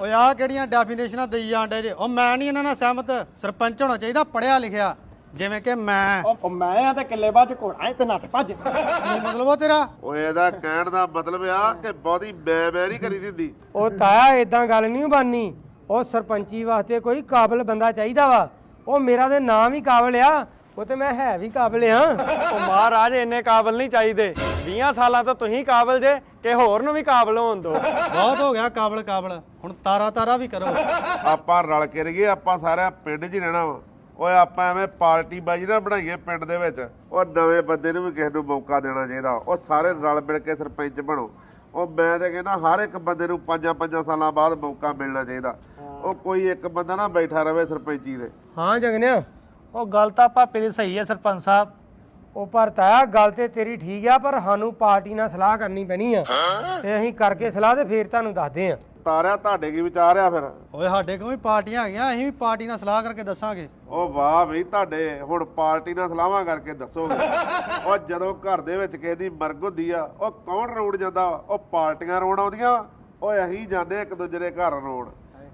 ਓਏ ਆ ਕਿਹੜੀਆਂ ਡੈਫੀਨੇਸ਼ਨਾਂ ਦੇਈ ਜਾਂਦੇ ਜੇ। ਉਹ ਮੈਂ ਨਹੀਂ ਇਹਨਾਂ ਨਾਲ ਸਹਿਮਤ। ਸਰਪੰਚ ਹੋਣਾ ਚਾਹੀਦਾ ਪੜਿਆ ਲਿਖਿਆ। ਜਿਵੇਂ ਕਿ ਮੈਂ। ਉਹ ਮੈਂ ਆ ਤੇ ਕਿੱਲੇ ਬਾਅਦ ਘੋੜਾ ਤੇ ਨੱਠ ਭੱਜ। ਕੀ ਮਤਲਬ ਉਹ ਤੇਰਾ? ਓਏ ਇਹਦਾ ਕਹਿਣ ਦਾ ਮਤਲਬ ਆ ਕਿ ਬਹੁਤੀ ਬੈ ਬੈ ਨਹੀਂ ਕਰੀ ਦਿੰਦੀ। ਉਹ ਤਾਇਆ ਇਦਾਂ ਗੱਲ ਨਹੀਂ ਬਾਨੀ ਉਹ ਸਰਪੰਚੀ ਵਾਸਤੇ ਕੋਈ ਕਾਬਲ ਬੰਦਾ ਚਾਹੀਦਾ ਵਾ। ਉਹ ਮੇਰਾ ਤੇ ਨਾਮ ਹੀ ਕਾਬਲ ਆ। ਉਹ ਤੇ ਮੈਂ ਹੈ ਵੀ ਕਾਬਲ ਆ। ਉਹ ਮਹਾਰਾਜ ਇੰਨੇ ਕਾਬਲ ਨਹੀਂ ਚਾਹੀਦੇ। 20 ਸਾਲਾਂ ਤੋਂ ਤੁਸੀਂ ਕਾਬਲ ਜੇ ਕਿ ਹੋਰ ਨੂੰ ਵੀ ਕਾਬਲ ਹੋਣ ਦਿਓ ਬਹੁਤ ਹੋ ਗਿਆ ਕਾਬਲ ਕਾਬਲ। ਹੁਣ ਤਾਰਾ ਤਾਰਾ ਵੀ ਕਰੋ। ਆਪਾਂ ਰਲ ਕੇ ਰਹੀਏ ਆਪਾਂ ਸਾਰਿਆਂ ਪਿੰਡ 'ਚ ਹੀ ਰਹਿਣਾ ਵਾ। ਓਏ ਆਪਾਂ ਐਵੇਂ ਪਾਰਟੀ ਬਾਜੀ ਨਾ ਬਣਾਈਏ ਪਿੰਡ ਦੇ ਵਿੱਚ। ਉਹ ਨਵੇਂ ਬੰਦੇ ਨੂੰ ਵੀ ਕਿਸੇ ਨੂੰ ਮੌਕਾ ਦੇਣਾ ਚਾਹੀਦਾ। ਉਹ ਸਾਰੇ ਰਲ ਮਿਲ ਕੇ ਸਰਪੰਚ ਬਣੋ। ਉਹ ਮੈਂ ਤੇ ਕਹਿੰਦਾ ਹਰ ਇੱਕ ਬੰਦੇ ਨੂੰ ਪੰਜਾਂ ਪੰਜਾਂ ਸਾਲਾਂ ਬਾਅਦ ਮੌਕਾ ਮਿਲਣਾ ਚਾਹੀਦਾ। ਉਹ ਕੋਈ ਇੱਕ ਬੰਦਾ ਨਾ ਬੈਠਾ ਰਵੇ ਸਰਪੰਚੀ ਦੇ। ਹਾਂ ਜਗਨਿਆ। ਉਹ ਗੱਲ ਤਾਂ ਭਾਪੇ ਦੀ ਸਹੀ ਹੈ ਸਰਪੰਚ ਸਾਹਿਬ। ਉਹ ਪਰ ਤਾਇਆ ਗੱਲ ਤੇ ਤੇਰੀ ਠੀਕ ਆ ਪਰ ਸਾਨੂੰ ਪਾਰਟੀ ਨਾਲ ਸਲਾਹ ਕਰਨੀ ਪੈਣੀ ਆ। ਤੇ ਅਸੀਂ ਕਰਕੇ ਸਲਾਹ ਤੇ ਫੇਰ ਤੁਹਾਨੂੰ ਦੱਸਦੇ ਆ। ਤਾਰਿਆ ਤੁਹਾਡੇ ਕੀ ਵਿਚਾਰ ਆ ਫਿਰ ਓਏ ਸਾਡੇ ਕੋਲ ਵੀ ਪਾਰਟੀਆਂ ਹੈਗੀਆਂ ਅਸੀਂ ਵੀ ਪਾਰਟੀ ਨਾਲ ਸਲਾਹ ਕਰਕੇ ਦੱਸਾਂਗੇ ਉਹ ਵਾਹ ਬਈ ਤੁਹਾਡੇ ਹੁਣ ਪਾਰਟੀ ਨਾਲ ਸਲਾਹਾਂ ਕਰਕੇ ਦੱਸੋਗੇ <laughs> ਉਹ ਜਦੋਂ ਘਰ ਦੇ ਵਿੱਚ ਕਿਸੇ ਦੀ ਮਰਗ ਹੁੰਦੀ ਆ ਉਹ ਕੌਣ ਰੋੜ ਜਾਂਦਾ ਵਾ? ਉਹ ਪਾਰਟੀਆਂ ਰੋਣ ਆਉਂਦੀਆਂ ਵਾ। ਓਏ ਅਸੀਂ ਜਾਂਦੇ ਇੱਕ ਦੂਜੇ ਦੇ ਘਰ ਰੋਣ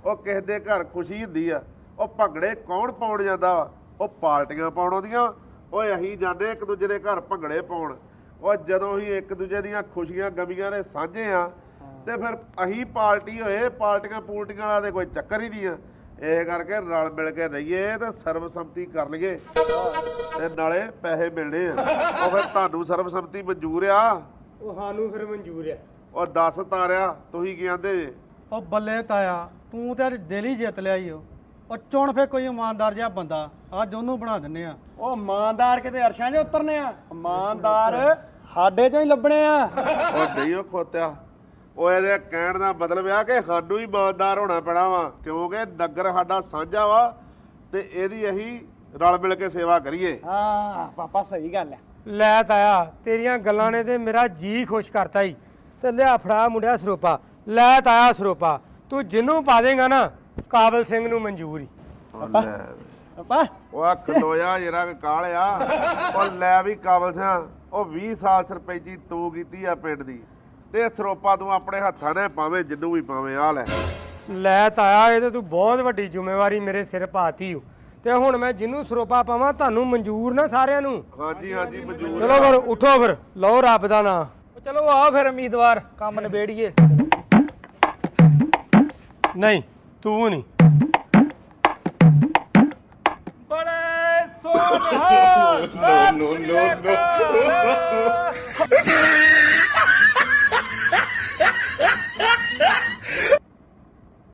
ਉਹ ਕਿਸੇ ਦੇ ਘਰ ਖੁਸ਼ੀ ਹੁੰਦੀ ਆ ਉਹ ਭੰਗੜੇ ਕੌਣ ਪਾਉਣ ਜਾਂਦਾ ਵਾ? ਉਹ ਪਾਰਟੀਆਂ ਪਾਉਣ ਆਉਂਦੀਆਂ ਵਾ। ਓਏ ਅਸੀਂ ਜਾਂਦੇ ਇੱਕ ਦੂਜੇ ਦੇ ਘਰ ਭੰਗੜੇ ਪਾਉਣ ਉਹ ਜਦੋਂ ਅਸੀਂ ਇੱਕ ਦੂਜੇ ਦੀਆਂ ਖੁਸ਼ੀਆਂ ਗਮੀਆਂ ਦੇ ਸਾਂਝੇ ਆ ਤੇ ਫਿਰ ਅਸੀਂ ਪਾਰਟੀ ਹੋਏ ਪਾਰਟੀਆਂ ਪੂਲਟੀਆਂ ਵਾਲਾ ਤੇ ਕੋਈ ਚੱਕਰ ਹੀ ਨਹੀਂ ਆ। ਇਹ ਕਰਕੇ ਰਲ ਮਿਲ ਕੇ ਰਹੀਏ ਤੇ ਸਰਬਸੰਮਤੀ ਕਰ ਲਈਏ। ਤੇ ਨਾਲੇ ਪੈਸੇ ਮਿਲਣੇ ਆ। ਉਹ ਫਿਰ ਤੁਹਾਨੂੰ ਸਰਬਸੰਮਤੀ ਮਨਜ਼ੂਰ ਆ। ਉਹ ਸਾਨੂੰ ਫਿਰ ਮਨਜ਼ੂਰ ਆ। ਉਹ ਦੱਸ ਤਾਰਿਆ ਤੁਸੀਂ ਕੀ ਆਂਦੇ? ਜੇ ਉਹ ਬੱਲੇ ਤਾਇਆ ਤੂੰ ਤੇ ਅੱਜ ਦਿਲ ਹੀ ਜਿੱਤ ਲਿਆ ਈ ਓ। ਉਹ ਚੁਣ ਫੇ ਕੋਈ ਇਮਾਨਦਾਰ ਜਿਹਾ ਬੰਦਾ ਅੱਜ ਉਹਨੂੰ ਬਣਾ ਦਿੰਨੇ ਆ। ਉਹ ਇਮਾਨਦਾਰ ਕਿਤੇ ਅਰਸ਼ਾਂ 'ਚ ਉਤਰਨੇ ਆ। ਇਮਾਨਦਾਰ ਸਾਡੇ 'ਚੋਂ ਹੀ ਲੱਭਣੇ ਆ। ਉਹ ਨਹੀਂ ਉਹ ਖੋਤਿਆ। ਉਹ ਇਹਦੇ ਕਹਿਣ ਦਾ ਮਤਲਬ ਆ ਕਿ ਸਾਨੂੰ ਹੀ ਇਮਾਨਦਾਰ ਹੋਣਾ ਪੈਣਾ ਵਾ ਕਿਉਂਕਿ ਨਗਰ ਸਾਡਾ ਸਾਂਝਾ ਵਾ ਤੇ ਇਹਦੀ ਅਸੀਂ ਰਲ ਮਿਲ ਕੇ ਸੇਵਾ ਕਰੀਏ। ਹਾਂ ਪਾਪਾ ਸਹੀ ਗੱਲ ਹੈ। ਲੈ ਤਾਇਆ ਤੇਰੀਆਂ ਗੱਲਾਂ ਨੇ ਤੇ ਮੇਰਾ ਜੀ ਖੁਸ਼ ਕਰਤਾ ਈ। ਤੇ ਲਿਆ ਫੜਾ ਮੁੰਡਿਆ ਸਰੋਪਾ। ਲੈ ਤਾਇਆ ਸਰੋਪਾ ਤੂੰ ਜਿੰਨੂੰ ਪਾ ਦੇਗਾ ਨਾ ਕਾਬਲ ਸਿੰਘ ਨੂੰ ਮਨਜ਼ੂਰ ਈ। ਉਹ ਲੈ। ਪਾਪਾ। ਉਹ ਆ ਖਲੋਇਆ ਜਿਹੜਾ ਕਾਲ ਆ ਉਹ ਲੈ ਵੀ ਕਾਬਲ ਸਿਆ ਉਹ 20 ਸਾਲ ਸਰਪੰਚੀ ਤੂੰ ਕੀਤੀ ਆ ਪਿੰਡ ਦੀ। ਤੇ ਸਰੋਪਾ ਤੂੰ ਆਪਣੇ ਹੱਥਾਂ ਨੇ ਪਾਵੇਂ ਜਿੰਨੂੰ ਵੀ ਪਾਵੇਂ ਆ ਲੈ। ਲੈ ਤਾਇਆ ਇਹ ਤੇ ਤੂੰ ਬਹੁਤ ਵੱਡੀ ਜ਼ਿੰਮੇਵਾਰੀ ਮੇਰੇ ਸਿਰ ਪਾਤੀ ਓ। ਤੇ ਹੁਣ ਮੈਂ ਜਿੰਨੂੰ ਸਰੋਪਾ ਪਾਵਾਂ ਤੁਹਾਨੂੰ ਮਨਜ਼ੂਰ ਨਾ ਸਾਰਿਆਂ ਨੂੰ। ਹਾਂਜੀ ਹਾਂਜੀ ਮਨਜ਼ੂਰ ਚਲੋ ਫਿਰ ਉਠੋ ਫਿਰ। ਲਓ ਰੱਬ ਦਾ ਨਾਂ। ਚਲੋ ਆ ਫਿਰ ਉਮੀਦਵਾਰ ਕੰਮ ਨਿਬੇੜੀਏ। ਨਹੀਂ ਤੂੰ ਨਹੀਂ। ਬੜੇ ਸੋਹਣੇ ਨੋ ਨੋ ਨੋ